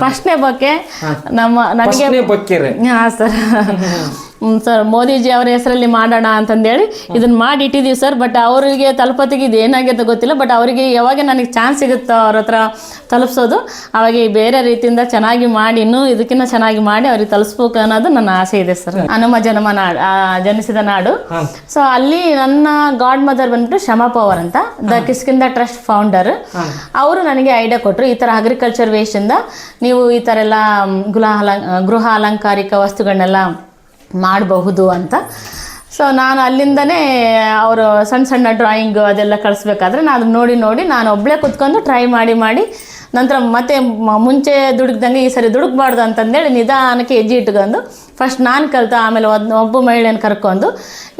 ಫಸ್ಟ್ನೇ ಬಗ್ಗೆ ನಮ್ಮ ನನಗೆ ಫಸ್ಟ್ನೇ ಬಕ್ಕಿರಿ ಹಾ ಸರ್ ಸರ್ ಮೋದಿಜಿ ಅವರ ಹೆಸರಲ್ಲಿ ಮಾಡೋಣ ಅಂತಂದೇಳಿ ಇದನ್ನ ಮಾಡಿ ಇಟ್ಟಿದೀವಿ ಸರ್. ಬಟ್ ಅವರಿಗೆ ತಲುಪತ್ತಿಗೆ ಇದು ಏನಾಗಿದೆ ಗೊತ್ತಿಲ್ಲ. ಬಟ್ ಅವರಿಗೆ ಯಾವಾಗ ನನಗೆ ಚಾನ್ಸ್ ಸಿಗುತ್ತೋ ಅವ್ರ ಹತ್ರ ತಲುಪಿಸೋದು ಅವಾಗ ಬೇರೆ ರೀತಿಯಿಂದ ಚೆನ್ನಾಗಿ ಮಾಡಿ ಇನ್ನೂ ಇದಕ್ಕಿಂತ ಚೆನ್ನಾಗಿ ಮಾಡಿ ಅವ್ರಿಗೆ ತಲುಪಿಸ್ಬೇಕು ಅನ್ನೋದು ನನ್ನ ಆಸೆ ಇದೆ ಸರ್. ಹನುಮ ಜನ್ಮ ನಾಡು ಜನಿಸಿದ ನಾಡು. ಸೊ ಅಲ್ಲಿ ನನ್ನ ಗಾಡ್ ಮದರ್ ಬಂದ್ಬಿಟ್ಟು ಶಮಾ ಪವರ್ ಅಂತ ದ ಕಿಸ್ಕಿಂದ ಟ್ರಸ್ಟ್ ಫೌಂಡರ್ ಅವರು ನನಗೆ ಐಡಿಯಾ ಕೊಟ್ಟರು ಈ ಥರ ಅಗ್ರಿಕಲ್ಚರ್ ವೇಸ್ಟಿಂದ ನೀವು ಈ ಥರ ಎಲ್ಲ ಗುಲಾ ಗೃಹ ಅಲಂ ಗೃಹ ಅಲಂಕಾರಿಕ ವಸ್ತುಗಳನ್ನೆಲ್ಲ ಮಾಡಬಹುದು ಅಂತ. ಸೊ ನಾನು ಅಲ್ಲಿಂದನೇ ಅವರು ಸಣ್ಣ ಸಣ್ಣ ಡ್ರಾಯಿಂಗ್ ಅದೆಲ್ಲ ಕಳಿಸ್ಬೇಕಾದ್ರೆ ನಾನು ನೋಡಿ ನೋಡಿ ನಾನು ಒಬ್ಬಳೇ ಕುತ್ಕೊಂಡು ಟ್ರೈ ಮಾಡಿ ಮಾಡಿ ನಂತರ ಮತ್ತೆ ಮುಂಚೆ ದುಡುಕ್ದಂಗೆ ಈ ಸರಿ ದುಡುಕ್ಬಾರ್ದು ಅಂತಂದೇಳಿ ನಿಧಾನಕ್ಕೆ ಹೆಜ್ಜೆ ಇಟ್ಕೊಂಡು ಫಸ್ಟ್ ನಾನು ಕಲಿತು, ಆಮೇಲೆ ಒಂದು ಒಬ್ಬ ಮಹಿಳೆಯನ್ನು ಕರ್ಕೊಂಡು,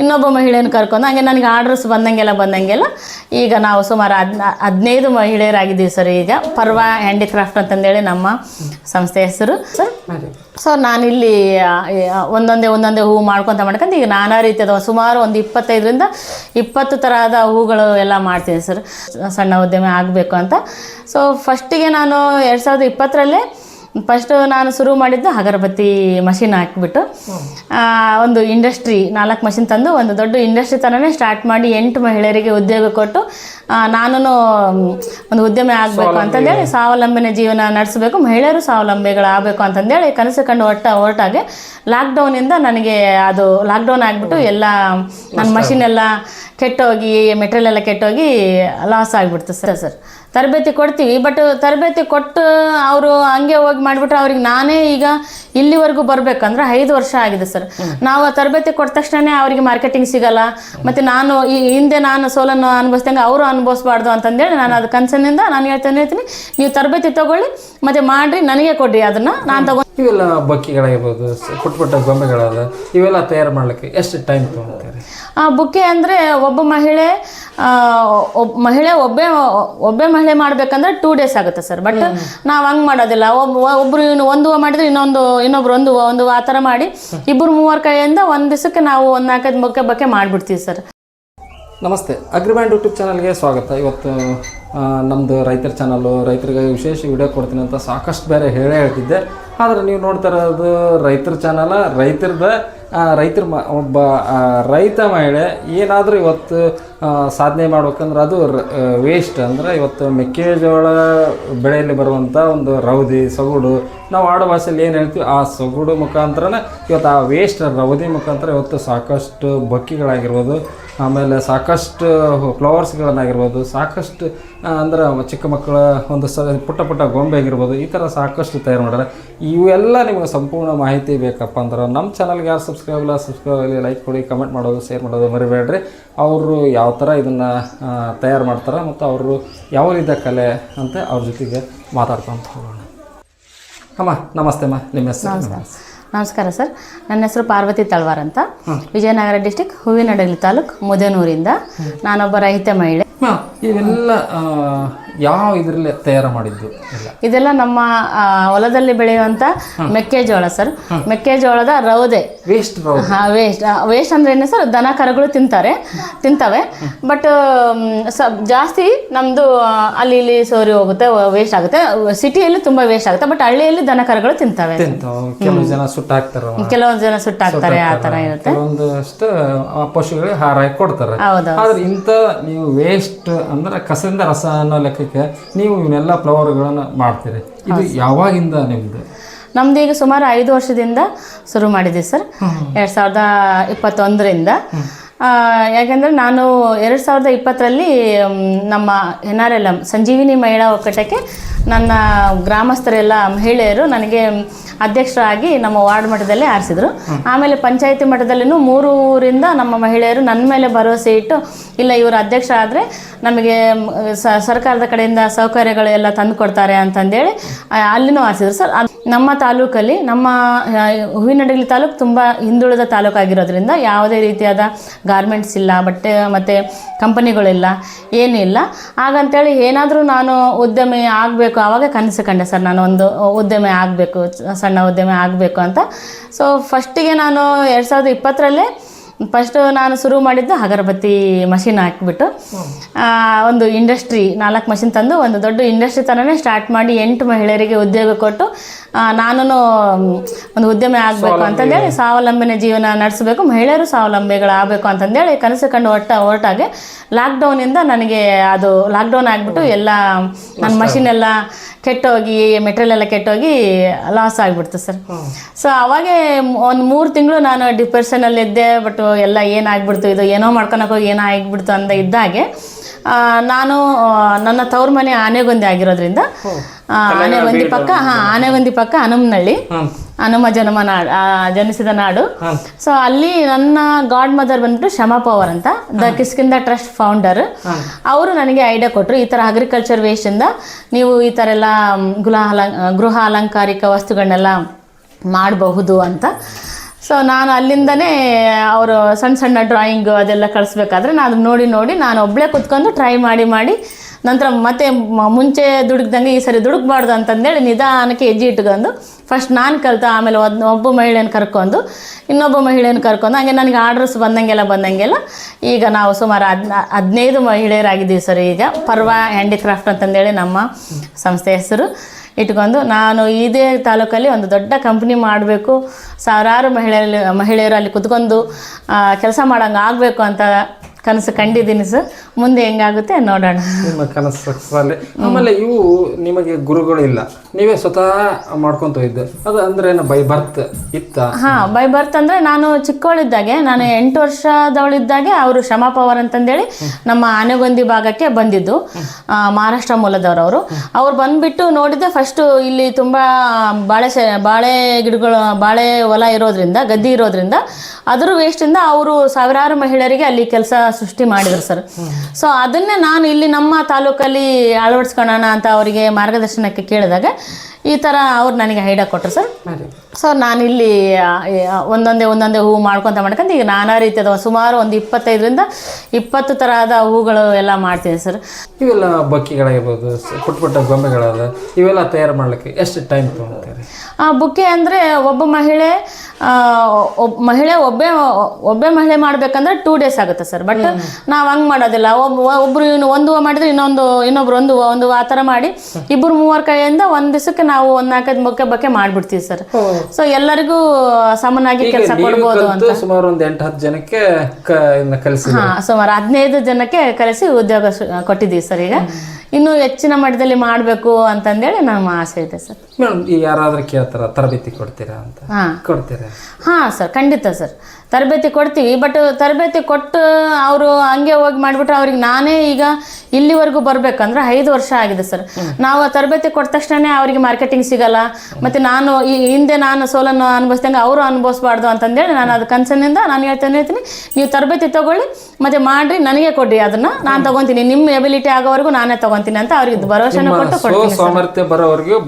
ಇನ್ನೊಬ್ಬ ಮಹಿಳೆಯನ್ನು ಕರ್ಕೊಂಡು, ಹಂಗೆ ನನಗೆ ಆರ್ಡರ್ಸ್ ಬಂದಂಗೆಲ್ಲ ಬಂದಂಗೆಲ್ಲ ಈಗ ನಾವು ಸುಮಾರು ಹದ್ನ ಹದಿನೈದು ಮಹಿಳೆಯರಾಗಿದ್ದೀವಿ ಸರ್ ಈಗ. ಪರ್ವ ಹ್ಯಾಂಡಿಕ್ರಾಫ್ಟ್ ಅಂತಂದೇಳಿ ನಮ್ಮ ಸಂಸ್ಥೆ ಹೆಸರು. ಸರ್ ಸೊ ನಾನಿಲ್ಲಿ ಒಂದೊಂದೇ ಒಂದೊಂದೇ ಹೂವು ಮಾಡ್ಕೊತ ಮಾಡ್ಕೊಂಡು ಈಗ ನಾನಾ ರೀತಿಯದ ಸುಮಾರು ಒಂದು ಇಪ್ಪತ್ತೈದರಿಂದ ಇಪ್ಪತ್ತು ಥರದ ಹೂಗಳು ಎಲ್ಲ ಮಾಡ್ತೀನಿ ಸರ್. ಸಣ್ಣ ಉದ್ಯಮ ಆಗಬೇಕು ಅಂತ. ಸೊ ಫಸ್ಟಿಗೆ ನಾನು ಎರಡು ಸಾವಿರದ ಇಪ್ಪತ್ತರಲ್ಲೇ ಫಸ್ಟು ನಾನು ಶುರು ಮಾಡಿದ್ದು ಅಗರಬತ್ತಿ ಮಷಿನ್ ಹಾಕಿಬಿಟ್ಟು ಒಂದು ಇಂಡಸ್ಟ್ರಿ ನಾಲ್ಕು ಮಷಿನ್ ತಂದು ಒಂದು ದೊಡ್ಡ ಇಂಡಸ್ಟ್ರಿ ಥರನೇ ಸ್ಟಾರ್ಟ್ ಮಾಡಿ ಎಂಟು ಮಹಿಳೆಯರಿಗೆ ಉದ್ಯೋಗ ಕೊಟ್ಟು ನಾನು ಒಂದು ಉದ್ಯಮಿ ಆಗಬೇಕು ಅಂತಂದೇಳಿ ಸ್ವಾವಲಂಬನೆ ಜೀವನ ನಡೆಸಬೇಕು ಮಹಿಳೆಯರು ಸ್ವಾವಲಂಬಿಗಳಾಗಬೇಕು ಅಂತಂದೇಳಿ ಕನಸು ಕಂಡು ಒಟ್ಟ ಹೊರಟಾಗೆ ಲಾಕ್ಡೌನಿಂದ ನನಗೆ ಅದು ಲಾಕ್ಡೌನ್ ಆಗಿಬಿಟ್ಟು ಎಲ್ಲ ನನ್ನ ಮಷಿನ್ ಎಲ್ಲ ಕೆಟ್ಟೋಗಿ ಮೆಟೀರಿಯಲ್ ಎಲ್ಲ ಕೆಟ್ಟೋಗಿ ಲಾಸ್ ಆಗಿಬಿಡ್ತು ಸರ್ ಸರ್. ತರಬೇತಿ ಕೊಡ್ತೀವಿ. ಬಟ್ ತರಬೇತಿ ಕೊಟ್ಟು ಅವರು ಹಂಗೆ ಹೋಗಿ ಮಾಡಿಬಿಟ್ರೆ ಅವ್ರಿಗೆ ನಾನೇ ಈಗ ಇಲ್ಲಿವರೆಗೂ ಬರಬೇಕಂದ್ರೆ ಐದು ವರ್ಷ ಆಗಿದೆ ಸರ್. ನಾವು ಆ ತರಬೇತಿ ಕೊಟ್ಟ ತಕ್ಷಣನೇ ಅವರಿಗೆ ಮಾರ್ಕೆಟಿಂಗ್ ಸಿಗಲ್ಲ. ಮತ್ತು ನಾನು ಈ ಹಿಂದೆ ನಾನು ಸೋಲನ್ನು ಅನುಭವಿಸ್ದಂಗೆ ಅವರು ಅನುಭವಿಸ್ಬಾರ್ದು ಅಂತಂದೇಳಿ ನಾನು ಅದು ಕನ್ಸನ್ನಿಂದ ನಾನು ಹೇಳ್ತಾನೆ ಹೇಳ್ತೀನಿ. ನೀವು ತರಬೇತಿ ತಗೊಳ್ಳಿ, ಮತ್ತು ಮಾಡಿರಿ, ನನಗೆ ಕೊಡಿರಿ ಅದನ್ನು. ನಾನು ತಗೊಂಡು ಇವೆಲ್ಲ ಬೊಕ್ಕೆಗಳಾಗಿರ್ಬೋದು ಪುಟ್ಟ ಪುಟ್ಟ ಗೊಂಬೆಗಳಾದ ಇವೆಲ್ಲ ತಯಾರು ಮಾಡಲಿಕ್ಕೆ ಎಷ್ಟು ಟೈಮ್ ತೊಗೊಳ್ತೀರಿ? ಆ ಬುಕ್ಕೆ ಅಂದರೆ ಒಬ್ಬ ಮಹಿಳೆ ಆ, ಒಬ್ಬ ಮಹಿಳೆ ಒಬ್ಬೇ ಒಬ್ಬೇ ಮಹಿಳೆ ಮಾಡ್ಬೇಕಂದ್ರೆ ಟೂ ಡೇಸ್ ಆಗುತ್ತೆ ಸರ್. ಬಟ್ ನಾವು ಹಂಗೆ ಮಾಡೋದಿಲ್ಲ. ಒಬ್ಬ ಒಬ್ಬರು ಇನ್ನು ಒಂದು ಹೂವು ಮಾಡಿದ್ರೆ ಇನ್ನೊಂದು ಇನ್ನೊಬ್ರು ಒಂದು ಹೂವು, ಒಂದು ಹೂವು ಆ ಥರ ಮಾಡಿ ಇಬ್ಬರು ಮೂವರು ಕೈಯಿಂದ ಒಂದು ದಿವಸಕ್ಕೆ ನಾವು ಒಂದು ನಾಲ್ಕೈದು ಬೊಕ್ಕೆ ಬಕ್ಕೆ ಮಾಡಿಬಿಡ್ತೀವಿ ಸರ್. ನಮಸ್ತೆ. ಅಗ್ರಿಬ್ಯಾಂಡ್ ಯೂಟ್ಯೂಬ್ ಚಾನಲ್ಗೆ ಸ್ವಾಗತ. ಇವತ್ತು ನಮ್ಮದು ರೈತರ ಚಾನಲ್ಲು ರೈತರಿಗೆ ವಿಶೇಷ ವಿಡಿಯೋ ಕೊಡ್ತೀನಿ ಅಂತ ಸಾಕಷ್ಟು ಬೇರೆ ಹೇಳೇ ಹೇಳ್ತಿದ್ದೆ. ಆದರೆ ನೀವು ನೋಡ್ತಾ ಇರೋದು ರೈತರ ಚಾನಲ ರೈತರದ ರೈತರ ಮ, ಒಬ್ಬ ರೈತ ಮಹಿಳೆ ಏನಾದರೂ ಇವತ್ತು ಸಾಧನೆ ಮಾಡ್ಬೇಕಂದ್ರೆ ಅದು ವೇಸ್ಟ್ ಅಂದರೆ ಇವತ್ತು ಮೆಕ್ಕೆಜೋಳ ಬೆಳೆಯಲ್ಲಿ ಬರುವಂಥ ಒಂದು ರೌದಿ, ಸೊಗುಡು. ನಾವು ಆಡು ಭಾಷೆಯಲ್ಲಿ ಏನು ಹೇಳ್ತೀವಿ? ಆ ಸೊಗುಡು ಮುಖಾಂತರನೇ ಇವತ್ತು ಆ ವೇಸ್ಟ್ ರೌದಿ ಮುಖಾಂತರ ಇವತ್ತು ಸಾಕಷ್ಟು ಬಕ್ಕಿಗಳಾಗಿರ್ಬೋದು, ಆಮೇಲೆ ಸಾಕಷ್ಟು ಫ್ಲವರ್ಸ್ಗಳನ್ನಾಗಿರ್ಬೋದು ಸಾಕಷ್ಟು ಅಂದ್ರೆ ಚಿಕ್ಕ ಮಕ್ಕಳ ಒಂದು ಸ ಪುಟ್ಟ ಪುಟ್ಟ ಗೊಂಬೆ ಆಗಿರ್ಬೋದು ಈ ಥರ ಸಾಕಷ್ಟು ತಯಾರು ಮಾಡ್ಯಾರ. ಇವೆಲ್ಲ ನಿಮಗೆ ಸಂಪೂರ್ಣ ಮಾಹಿತಿ ಬೇಕಪ್ಪ ಅಂದ್ರೆ ನಮ್ಮ ಚಾನಲ್ಗೆ ಯಾರು ಸಬ್ಸ್ಕ್ರೈಬ್ ಇಲ್ಲ ಸಬ್ಸ್ಕ್ರೈಬ್ ಆಗಲಿ ಲೈಕ್ ಕೊಡಿ ಕಮೆಂಟ್ ಮಾಡೋದು ಶೇರ್ ಮಾಡೋದು ಮರಿಬೇಡ್ರಿ. ಅವರು ಯಾವ ಥರ ಇದನ್ನು ತಯಾರು ಮಾಡ್ತಾರೆ ಮತ್ತು ಅವರು ಯಾವ ರೀತಿಯ ಕಲೆ ಅಂತ ಅವ್ರ ಜೊತೆಗೆ ಮಾತಾಡ್ಕೊಂತ ಹೋಗೋಣ. ಅಮ್ಮ ನಮಸ್ತೆ ಅಮ್ಮ ನಿಮ್ಮ ಹೆಸರು? ನಮಸ್ಕಾರ ಸರ್. ನನ್ನ ಹೆಸರು ಪಾರ್ವತಿ ತಳ್ವಾರ್ ಅಂತ. ವಿಜಯನಗರ ಡಿಸ್ಟಿಕ್ ಹೂವಿನಡಗಲಿ ತಾಲೂಕು ಮುದೇನೂರಿಂದ. ನಾನೊಬ್ಬ ರೈತ ಮಹಿಳೆ. ಇವೆಲ್ಲ ಆ, ಯಾವ ಇದರಲ್ಲಿ ತಯಾರು ಮಾಡಿದ್ದು ಇದೆಲ್ಲ ನಮ್ಮ ಹೊಲದಲ್ಲಿ ಬೆಳೆಯುವಂತ ಮೆಕ್ಕೆಜೋಳ ಸರ್ ಮೆಕ್ಕೆಜೋಳದ ರೌದೆ. ವೇಸ್ಟ್ ವೇಸ್ಟ್ ವೇಸ್ಟ್ ಅಂದ್ರೆ ಏನು ಸರ್ ದನ ಕರುಗಳು ತಿಂತಾರೆ. ತಿಂತವೆ. ಬಟ್ ಜಾಸ್ತಿ ನಮ್ದು ಅಲ್ಲಿ ಇಲ್ಲಿ ಸೋರಿ ಹೋಗುತ್ತೆ ವೇಸ್ಟ್ ಆಗುತ್ತೆ. ಸಿಟಿಯಲ್ಲಿ ತುಂಬಾ ವೇಸ್ಟ್ ಆಗುತ್ತೆ. ಬಟ್ ಹಳ್ಳಿಯಲ್ಲಿ ದನ ಕರುಗಳು ತಿಂತವೆ. ಕೆಲವು ಜನ ಸುಟ್ಟು ಹಾಕ್ತಾರ ಕೆಲವೊಂದು ಜನ ಸುಟ್ಟಾಕ್ತಾರೆ ಆ ತರ ಇರುತ್ತೆ. ಒಂದಷ್ಟು ಪಶುಗಳಿಗೆ ಹಾಕಿ ಕೊಡ್ತಾರೆ. ಹೌದು ಆದ್ರೆ ಇಂಥ ನೀವು ವೇಸ್ಟ್ ಅಂದ್ರೆ ಕಸದಿಂದ ರಸ ಅನ್ನೋ ಲೆಕ್ಕಕ್ಕೆ ನೀವು ಇವನ್ನೆಲ್ಲ ಫ್ಲವರ್ಗಳನ್ನು ಮಾಡ್ತೀರಿ. ಇದು ಯಾವಾಗಿಂದ ನಿಮ್ದು? ನಮ್ದು ಈಗ ಸುಮಾರು ಐದು ವರ್ಷದಿಂದ ಶುರು ಮಾಡಿದ್ದೀವಿ ಸರ್. ಎರಡು ಸಾವಿರದ ಇಪ್ಪತ್ತೊಂದರಿಂದ. ಯಾಕೆಂದರೆ ನಾನು ಎರಡು ಸಾವಿರದ ಇಪ್ಪತ್ತರಲ್ಲಿ ನಮ್ಮ N R L M Sanjeevini ಮಹಿಳಾ ಒಕ್ಕಟಕ್ಕೆ ನನ್ನ ಗ್ರಾಮಸ್ಥರೆಲ್ಲ ಮಹಿಳೆಯರು ನನಗೆ ಅಧ್ಯಕ್ಷರಾಗಿ ನಮ್ಮ ವಾರ್ಡ್ ಮಟ್ಟದಲ್ಲೇ ಆರಿಸಿದರು. ಆಮೇಲೆ ಪಂಚಾಯತಿ ಮಟ್ಟದಲ್ಲಿನೂ ಮೂರು ಊರಿಂದ ನಮ್ಮ ಮಹಿಳೆಯರು ನನ್ನ ಮೇಲೆ ಭರವಸೆ ಇಟ್ಟು ಇಲ್ಲ, ಇವರು ಅಧ್ಯಕ್ಷ ಆದರೆ ನಮಗೆ ಸರ್ಕಾರದ ಕಡೆಯಿಂದ ಸೌಕರ್ಯಗಳು ಎಲ್ಲ ತಂದು ಕೊಡ್ತಾರೆ ಅಂತಂದೇಳಿ ಅಲ್ಲಿನೂ ಆಸಿದ್ರು ಸರ್ ನಮ್ಮ ತಾಲೂಕಲ್ಲಿ, ನಮ್ಮ ಹೂವಿನಡಗಲಿ ತಾಲೂಕು ತುಂಬ ಹಿಂದುಳಿದ ತಾಲೂಕಾಗಿರೋದ್ರಿಂದ ಯಾವುದೇ ರೀತಿಯಾದ ಗಾರ್ಮೆಂಟ್ಸ್ ಇಲ್ಲ, ಬಟ್ಟೆ, ಮತ್ತು ಕಂಪನಿಗಳಿಲ್ಲ, ಏನೂ ಇಲ್ಲ. ಹಾಗಂತೇಳಿ ಏನಾದರೂ ನಾನು ಉದ್ಯಮಿ ಆಗಬೇಕು ಆವಾಗ ಕನಸು ಕಂಡೆ ಸರ್, ನಾನು ಒಂದು ಉದ್ಯಮಿ ಆಗಬೇಕು, ಸಣ್ಣ ಉದ್ಯಮಿ ಆಗಬೇಕು ಅಂತ. ಸೊ ಫಸ್ಟಿಗೆ ನಾನು ಎರಡು ಸಾವಿರದ ಇಪ್ಪತ್ತರಲ್ಲೇ ಫಸ್ಟ್ ನಾನು ಶುರು ಮಾಡಿದ್ದು ಅಗರಬತ್ತಿ ಮಷಿನ್ ಹಾಕಿಬಿಟ್ಟು ಒಂದು ಇಂಡಸ್ಟ್ರಿ ನಾಲ್ಕು ಮಷಿನ್ ತಂದು ಒಂದು ದೊಡ್ಡ ಇಂಡಸ್ಟ್ರಿ ಥರನೇ ಸ್ಟಾರ್ಟ್ ಮಾಡಿ ಎಂಟು ಮಹಿಳೆಯರಿಗೆ ಉದ್ಯೋಗ ಕೊಟ್ಟು ನಾನು ಒಂದು ಉದ್ಯಮಿ ಆಗಬೇಕು ಅಂತಂದೇಳಿ ಸ್ವಾವಲಂಬನೆ ಜೀವನ ನಡೆಸಬೇಕು. ಮಹಿಳೆಯರು ಸ್ವಾವಲಂಬಿಗಳಾಗಬೇಕು ಅಂತಂದೇಳಿ ಕನಸು ಕಂಡು ಒಟ್ಟ ಹೊರಟಾಗೆ ಲಾಕ್ಡೌನಿಂದ ನನಗೆ ಅದು ಲಾಕ್ಡೌನ್ ಆಗಿಬಿಟ್ಟು ಎಲ್ಲ ನನ್ನ ಮಷಿನ್ ಎಲ್ಲ ಕೆಟ್ಟೋಗಿ ಮೆಟೀರಿಯಲ್ ಎಲ್ಲ ಕೆಟ್ಟೋಗಿ ಲಾಸ್ ಆಗಿಬಿಡ್ತು ಸರ್. ಸೊ ಅವಾಗೆ ಒಂದು ಮೂರು ತಿಂಗಳು ನಾನು ಡಿಪ್ರೆಷನಲ್ಲಿದ್ದೆ ಬಟ್ ಎಲ್ಲ ಏನಾಗ್ಬಿಡ್ತು ಇದು ಏನೋ ಮಾಡ್ಕೊಳಕ್ಕೆ ಹೋಗಿ ಏನೋ ಆಗಿಬಿಡ್ತು ಅಂತ ಇದ್ದಾಗೆ ನಾನು ನನ್ನ ತವ್ರ ಮನೆ ಆನೆಗೊಂದಿ ಆಗಿರೋದ್ರಿಂದ ಆನೆಗೊಂದಿ ಪಕ್ಕ ಹಾ ಆನೆಗೊಂದಿ ಪಕ್ಕ ಹನುಮನಹಳ್ಳಿ ಹನುಮ ಜನ್ಮ ನಾಡು ಜನಿಸಿದ ನಾಡು. ಸೊ ಅಲ್ಲಿ ನನ್ನ ಗಾಡ್ ಮದರ್ ಬಂದ್ಬಿಟ್ಟು ಶಮಾ ಪವರ್ ಅಂತ ದ ಕಿಸ್ಕಿಂದ ಟ್ರಸ್ಟ್ ಫೌಂಡರ್ ಅವರು ನನಗೆ ಐಡಿಯಾ ಕೊಟ್ಟರು ಈ ಥರ ಅಗ್ರಿಕಲ್ಚರ್ ವೇಸ್ಟಿಂದ ನೀವು ಈ ಥರ ಎಲ್ಲ ಗೃಹ ಅಲಂ ಗೃಹ ಅಲಂಕಾರಿಕ ವಸ್ತುಗಳನ್ನೆಲ್ಲ ಮಾಡಬಹುದು ಅಂತ. ಸೊ ನಾನು ಅಲ್ಲಿಂದನೇ ಅವರು ಸಣ್ಣ ಸಣ್ಣ ಡ್ರಾಯಿಂಗು ಅದೆಲ್ಲ ಕಳಿಸ್ಬೇಕಾದ್ರೆ ನಾನು ನೋಡಿ ನೋಡಿ ನಾನು ಒಬ್ಬಳೇ ಕುತ್ಕೊಂಡು ಟ್ರೈ ಮಾಡಿ ಮಾಡಿ ನಂತರ ಮತ್ತೆ ಮುಂಚೆ ದುಡುಕ್ದಂಗೆ ಈ ಸರಿ ದುಡುಕ್ಬಾರ್ದು ಅಂತಂದೇಳಿ ನಿಧಾನಕ್ಕೆ ಹೆಜ್ಜೆ ಇಟ್ಕೊಂಡು ಫಸ್ಟ್ ನಾನು ಕಲಿತು, ಆಮೇಲೆ ಒಂದು ಒಬ್ಬ ಮಹಿಳೆಯನ್ನು ಕರ್ಕೊಂಡು, ಇನ್ನೊಬ್ಬ ಮಹಿಳೆಯನ್ನು ಕರ್ಕೊಂಡು, ಹಾಗೆ ನನಗೆ ಆರ್ಡರ್ಸ್ ಬಂದಂಗೆಲ್ಲ ಬಂದಂಗೆಲ್ಲ ಈಗ ನಾವು ಸುಮಾರು ಹದ್ನ ಹದಿನೈದು ಮಹಿಳೆಯರಾಗಿದ್ದೀವಿ ಸರ್ ಈಗ. ಪರ್ವ ಹ್ಯಾಂಡಿಕ್ರಾಫ್ಟ್ ಅಂತಂದೇಳಿ ನಮ್ಮ ಸಂಸ್ಥೆ ಹೆಸರು. ಇಟ್ಕೊಂಡು ನಾನು ಇದೇ ತಾಲೂಕಲ್ಲಿ ಒಂದು ದೊಡ್ಡ ಕಂಪ್ನಿ ಮಾಡಬೇಕು. ಸಾವಿರಾರು ಮಹಿಳೆಯಲ್ಲಿ ಮಹಿಳೆಯರು ಅಲ್ಲಿ ಕುತ್ಕೊಂಡು ಕೆಲಸ ಮಾಡೋಂಗೆ ಆಗಬೇಕು ಅಂತ ಕನಸು ಕಂಡಿದ್ದೀನಿ ಸರ್. ಮುಂದೆ ಹೆಂಗಾಗುತ್ತೆ ನೋಡೋಣ. ನಿಮ್ಮ ಕನಸು ಆಮೇಲೆ ಇವು ನಿಮಗೆ ಗುರುಗಳು ಇಲ್ಲ. ನೀವೇ ಸ್ವತಃ ಮಾಡ್ಕೊಂತ ಇದ್ದೆ. ಅದು ಅಂದ್ರೆ ಬೈ ಬರ್ತ್ ಇತ್ತ? ಹಾಂ ಬೈ ಬರ್ತ್ ಅಂದ್ರೆ ನಾನು ಚಿಕ್ಕವಳಿದ್ದಾಗೆ, ನಾನು ಎಂಟು ವರ್ಷದವಳಿದ್ದಾಗೆ ಅವರು ಶ್ರಮ ಪವರ್ ಅಂತಂದೇಳಿ ನಮ್ಮ ಆನೆಗೊಂದಿ ಭಾಗಕ್ಕೆ ಬಂದಿದ್ದು ಮಹಾರಾಷ್ಟ್ರ ಮೂಲದವರು ಅವರು ಅವ್ರು ಬಂದ್ಬಿಟ್ಟು ನೋಡಿದ್ದೆ ಫಸ್ಟು ಇಲ್ಲಿ ತುಂಬಾ ಬಾಳೆ ಬಾಳೆ ಗಿಡಗಳು, ಬಾಳೆ ಹೊಲ ಇರೋದ್ರಿಂದ, ಗದ್ದೆ ಇರೋದ್ರಿಂದ ಅದ್ರ ವೇಸ್ಟಿಂದ ಅವರು ಸಾವಿರಾರು ಮಹಿಳೆಯರಿಗೆ ಅಲ್ಲಿ ಕೆಲಸ ಸೃಷ್ಟಿ ಮಾಡಿದ್ರು ಸರ್ ಸೊ ಅದನ್ನೇ ನಾನು ಇಲ್ಲಿ ನಮ್ಮ ತಾಲೂಕಲ್ಲಿ ಅಳವಡಿಸ್ಕೊಳ್ಳೋಣ ಅಂತ ಅವರಿಗೆ ಮಾರ್ಗದರ್ಶನಕ್ಕೆ ಕೇಳಿದಾಗ else. ಈ ಥರ ಅವ್ರು ನನಗೆ ಐಡಿಯಾ ಕೊಟ್ಟರು ಸರ್ ಸೊ ನಾನಿಲ್ಲಿ ಒಂದೊಂದೇ ಒಂದೊಂದೇ ಹೂವು ಮಾಡ್ಕೊತ ಮಾಡ್ಕೊಂಡು ಈಗ ನಾನಾ ರೀತಿಯದ ಸುಮಾರು ಒಂದು ಇಪ್ಪತ್ತೈದರಿಂದ ಇಪ್ಪತ್ತು ಥರದ ಹೂಗಳು ಎಲ್ಲ ಮಾಡ್ತೀನಿ ಸರ್ ಇವೆಲ್ಲ ಬಕ್ಕಿಗಳಾಗಿರ್ಬೋದು ಪುಟ್ಟ ಪುಟ್ಟ ಗೊಂಬೆಗಳಾದ ಇವೆಲ್ಲ ತಯಾರು ಮಾಡಲಿಕ್ಕೆ ಎಷ್ಟು ಟೈಮ್ ತೊಗೊಳ್ತೀರಿ? ಆ ಬುಕ್ಕೆ ಅಂದರೆ ಒಬ್ಬ ಮಹಿಳೆ ಒಬ್ಬ ಮಹಿಳೆ ಒಬ್ಬೇ ಒಬ್ಬೇ ಮಹಿಳೆ ಮಾಡ್ಬೇಕಂದ್ರೆ ಟೂ ಡೇಸ್ ಆಗುತ್ತೆ ಸರ್ ಬಟ್ ನಾವು ಹಂಗೆ ಮಾಡೋದಿಲ್ಲ. ಒಬ್ಬ ಒಬ್ಬರು ಇನ್ನು ಒಂದು ಹೂವು ಮಾಡಿದ್ರೆ ಇನ್ನೊಂದು ಇನ್ನೊಬ್ರು ಒಂದು ಒಂದು ಆ ಥರ ಮಾಡಿ ಇಬ್ಬರು ಮೂವರು ಕೈಯಿಂದ ಒಂದು ದಿವಸಕ್ಕೆ ನಾವು ಒಂದ್ ನಾಲ್ಕೈದು ಬೊಕ್ಕೆ ಬೊಕ್ಕೆ ಮಾಡ್ಬಿಡ್ತೀವಿ ಸರ್. ಸೊ ಎಲ್ಲರಿಗೂ ಸಮನಾಗಿ ಕೆಲಸ ಕೊಡ್ಬೋದು ಅಂತ. ಸುಮಾರು ಒಂದು ಎಂಟು ಹತ್ತು ಜನಕ್ಕೆ ಕಲಿಸಿ ಹಾ ಸುಮಾರು ಹದಿನೈದು ಜನಕ್ಕೆ ಕಲಿಸಿ ಉದ್ಯೋಗ ಕೊಟ್ಟಿದ್ದೀವಿ ಸರ್ ಈಗ. ಇನ್ನು ಹೆಚ್ಚಿನ ಮಟ್ಟದಲ್ಲಿ ಮಾಡಬೇಕು ಅಂತಂದೇಳಿ ನಮ್ಮ ಆಸೆ ಇದೆ ಸರ್. ಮೇಡಮ್ ಯಾರಾದ್ರೂ ಕೇಳ್ತಾರ ತರಬೇತಿ ಕೊಡ್ತೀರಾ ಅಂತ? ಕೊಡ್ತೀರಾ? ಹಾಂ ಸರ್ ಖಂಡಿತ ಸರ್. ತರಬೇತಿ ಕೊಡ್ತೀವಿ. ಬಟ್ ತರಬೇತಿ ಕೊಟ್ಟು ಅವರು ಹಂಗೆ ಹೋಗಿ ಮಾಡಿಬಿಟ್ರೆ ಅವ್ರಿಗೆ ನಾನೇ ಈಗ ಇಲ್ಲಿವರೆಗೂ ಬರಬೇಕಂದ್ರೆ ಐದು ವರ್ಷ ಆಗಿದೆ ಸರ್. ನಾವು ತರಬೇತಿ ಕೊಟ್ಟ ತಕ್ಷಣನೇ ಅವರಿಗೆ ಮಾರ್ಕೆಟಿಂಗ್ ಸಿಗಲ್ಲ. ಮತ್ತು ನಾನು ಈ ಹಿಂದೆ ನಾನು ಸೋಲನ್ನು ಅನುಭವಿಸ್ದಂಗೆ ಅವರು ಅನುಭವಿಸ್ಬಾರ್ದು ಅಂತಂದೇಳಿ ನಾನು ಅದು ಕನ್ಸನ್ನಿಂದ ನಾನು ಹೇಳ್ತಾನೆ ಹೇಳ್ತೀನಿ. ನೀವು ತರಬೇತಿ ತೊಗೊಳ್ಳಿ ಮತ್ತು ಮಾಡಿರಿ ನನಗೆ ಕೊಡ್ರಿ ಅದನ್ನು ನಾನು ತೊಗೊತೀನಿ. ನಿಮ್ಮ ಎಬಿಲಿಟಿ ಆಗೋವರೆಗೂ ನಾನೇ ತೊಗೊತೀನಿ ಅಂತ ಅವ್ರಿಗೆ ಭರವಸೆನ ಕೊಟ್ಟು ಕೊಡ್ತೀನಿ ಬರೋವರೆಗೂ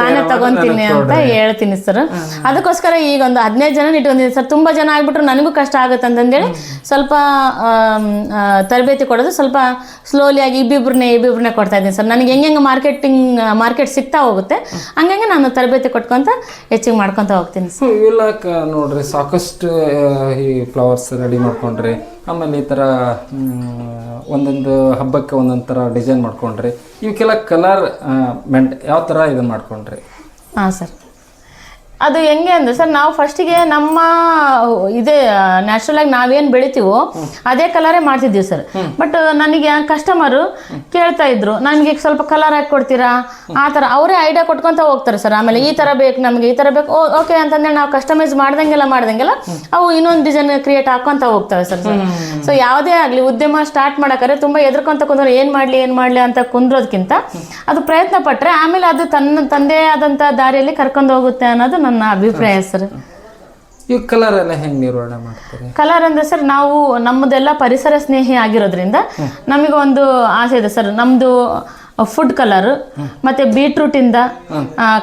ನಾನೇ ತೊಗೊತೀನಿ ಅಂತ ಹೇಳ್ತೀನಿ ಸರ್. ಅದಕ್ಕೋಸ್ಕರ ಈಗ ಒಂದು ಹದಿನೈದು ಜನ ಇಟ್ಕೊಂಡಿದ್ದೀನಿ ಸರ್ ತುಂಬ ಜನ ಆಗ್ಬಿಟ್ರು ನನಗೂ ಕಷ್ಟ ಆಗುತ್ತೆ ಅಂತಂದೇಳಿ ಸ್ವಲ್ಪ ತರಬೇತಿ ಕೊಡೋದು ಸ್ವಲ್ಪ ಸ್ಲೋಲಿ ಆಗಿ ಇಬ್ಬಿಬ್ರನ್ನೇ ಇಬ್ಬಿಬ್ರನ್ನೇ ಕೊಡ್ತಾ ಇದ್ದೀನಿ ಸರ್. ನನಗೆ ಹೆಂಗೆ ಮಾರ್ಕೆಟಿಂಗ್ ಮಾರ್ಕೆಟ್ ಸಿಗ್ತಾ ಹೋಗುತ್ತೆ ಹಂಗಂಗೆ ನಾನು ತರಬೇತಿ ಕೊಟ್ಕೊಂತ ಹೆಚ್ಚಿಗೆ ಮಾಡ್ಕೊತ ಹೋಗ್ತೀನಿ ಸರ್. ಇವೆಲ್ಲ ನೋಡ್ರಿ ಸಾಕಷ್ಟು ಈ ಫ್ಲವರ್ಸ್ ರೆಡಿ ಮಾಡ್ಕೊಂಡ್ರಿ ಆಮೇಲೆ ಈ ಥರ ಒಂದೊಂದು ಹಬ್ಬಕ್ಕೆ ಒಂದೊಂದು ಥರ ಡಿಸೈನ್ ಮಾಡ್ಕೊಂಡ್ರಿ ಇವಕ್ಕೆಲ್ಲ ಕಲರ್ ಮೆಂಟ್ ಯಾವ ಥರ ಇದನ್ನು ಮಾಡ್ಕೊಂಡ್ರಿ? ಹಾಂ ಸರ್. ಅದು ಹೆಂಗೆ ಅಂದ್ರೆ ಸರ್, ನಾವು ಫಸ್ಟಿಗೆ ನಮ್ಮ ಇದೇ ನ್ಯಾಚುರಲ್ ಆಗಿ ನಾವೇನು ಬೆಳಿತೀವೋ ಅದೇ ಕಲರೇ ಮಾಡ್ತಿದ್ದೀವಿ ಸರ್. ಬಟ್ ನನಗೆ ಕಸ್ಟಮರು ಕೇಳ್ತಾ ಇದ್ರು ನನಗೆ ಸ್ವಲ್ಪ ಕಲರ್ ಹಾಕಿ ಕೊಡ್ತೀರಾ? ಆ ಥರ ಅವರೇ ಐಡಿಯಾ ಕೊಟ್ಕೊಂತ ಹೋಗ್ತಾರೆ ಸರ್. ಆಮೇಲೆ ಈ ಥರ ಬೇಕು, ನಮಗೆ ಈ ಥರ ಬೇಕು. ಓಕೆ ಅಂತಂದೇಳಿ ನಾವು ಕಸ್ಟಮೈಸ್ ಮಾಡ್ದಂಗೆಲ್ಲ ಮಾಡ್ದಂಗೆಲ್ಲ ಅವು ಇನ್ನೊಂದು ಡಿಸೈನ್ ಕ್ರಿಯೇಟ್ ಹಾಕೊಂತ ಹೋಗ್ತವೆ ಸರ್. ಸೊ ಯಾವುದೇ ಆಗಲಿ, ಉದ್ಯಮ ಸ್ಟಾರ್ಟ್ ಮಾಡಕ್ಕಾರೆ ತುಂಬ ಎದ್ರಕೊಂತ ಕುಂದ್ರೆ ಏನು ಮಾಡಲಿ ಏನು ಮಾಡಲಿ ಅಂತ ಕುಂದ್ರೋದಕ್ಕಿಂತ ಅದು ಪ್ರಯತ್ನ ಪಟ್ಟರೆ ಆಮೇಲೆ ಅದು ತನ್ನ, ತಂದೆ ಆದಂಥ ದಾರಿಯಲ್ಲಿ ಕರ್ಕೊಂಡು ಹೋಗುತ್ತೆ ಅನ್ನೋದು ನನ್ನ ಅಭಿಪ್ರಾಯ ಸರ್. ಈ ಕಲರ್ ಎಲ್ಲ ಹೆಂಗೆ ನಿರ್ವಹಣೆ ಮಾಡ್ತಾರೆ? ಕಲರ್ ಅಂದ್ರೆ ಸರ್ ನಾವು ನಮ್ಮದೆಲ್ಲ ಪರಿಸರ ಸ್ನೇಹಿ ಆಗಿರೋದ್ರಿಂದ ನಮಗೆ ಒಂದು ಆಸೆ ಇದೆ ಸರ್. ನಮ್ಮದು ಫುಡ್ ಕಲರ್ ಮತ್ತೆ ಬೀಟ್ರೂಟ್ ಇಂದ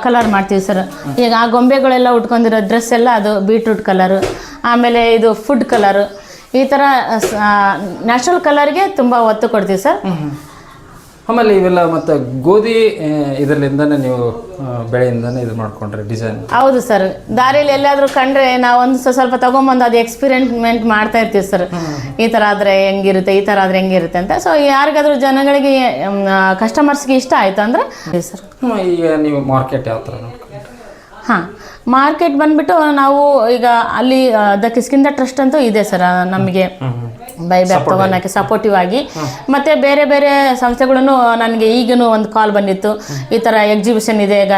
ಕಲರ್ ಮಾಡ್ತೀವಿ ಸರ್. ಈಗ ಆ ಗೊಂಬೆಗಳೆಲ್ಲ ಉಟ್ಕೊಂಡಿರೋ ಡ್ರೆಸ್ ಎಲ್ಲ ಅದು ಬೀಟ್ರೂಟ್ ಕಲರ್ ಆಮೇಲೆ ಇದು ಫುಡ್ ಕಲರ್ ಈ ಥರ ನ್ಯಾಚುರಲ್ ಕಲರ್ಗೆ ತುಂಬ ಒತ್ತು ಕೊಡ್ತೀವಿ ಸರ್. ಆಮೇಲೆ ಇವೆಲ್ಲ ಮತ್ತು ಗೋಧಿ ಇದರಿಂದನೇ ಇದರಲ್ಲಿಂದನೇ ನೀವು ಬೆಳೆಯಿಂದನೇ ಇದು ಮಾಡ್ಕೊಂಡ್ರೆ ಡಿಸೈನ್ ಹೌದು ಸರ್. ದಾರಿಯಲ್ಲಿ ಎಲ್ಲಾದ್ರೂ ಕಂಡ್ರೆ ನಾವು ಒಂದು ಸ್ವಲ್ಪ ತಗೊಂಬಂದು ಅದು ಎಕ್ಸ್ಪೆರಿಮೆಂಟ್ ಮಾಡ್ತಾ ಇರ್ತೀವಿ ಸರ್. ಈ ಥರ ಆದರೆ ಹೆಂಗಿರುತ್ತೆ ಈ ಥರ ಆದರೆ ಹೆಂಗಿರುತ್ತೆ ಅಂತ. ಸೊ ಯಾರಿಗಾದ್ರೂ ಜನಗಳಿಗೆ ಕಸ್ಟಮರ್ಸ್ಗೆ ಇಷ್ಟ ಆಯಿತು ಅಂದರೆ ಸರ್ ಈಗ ನೀವು ಮಾರ್ಕೆಟ್ ಯಾವ ಥರ ಹಾಂ ಮಾರ್ಕೆಟ್ ಬಂದ್ಬಿಟ್ಟು ನಾವು ಈಗ ಅಲ್ಲಿ ದ ಕಿಸ್ಕಿಂದ ಟ್ರಸ್ಟ್ ಅಂತೂ ಇದೆ ಸರ್ ನಮಗೆ. ಬೈ ಬ್ಯಾಕ್ ತಗೊಳಕ್ಕೆ ಸಪೋರ್ಟಿವ್ ಆಗಿ. ಮತ್ತೆ ಬೇರೆ ಬೇರೆ ಸಂಸ್ಥೆಗಳನ್ನು ನನಗೆ ಈಗೂ ಒಂದು ಕಾಲ್ ಬಂದಿತ್ತು. ಈ ಥರ ಎಕ್ಸಿಬಿಷನ್ ಇದೆ ಈಗ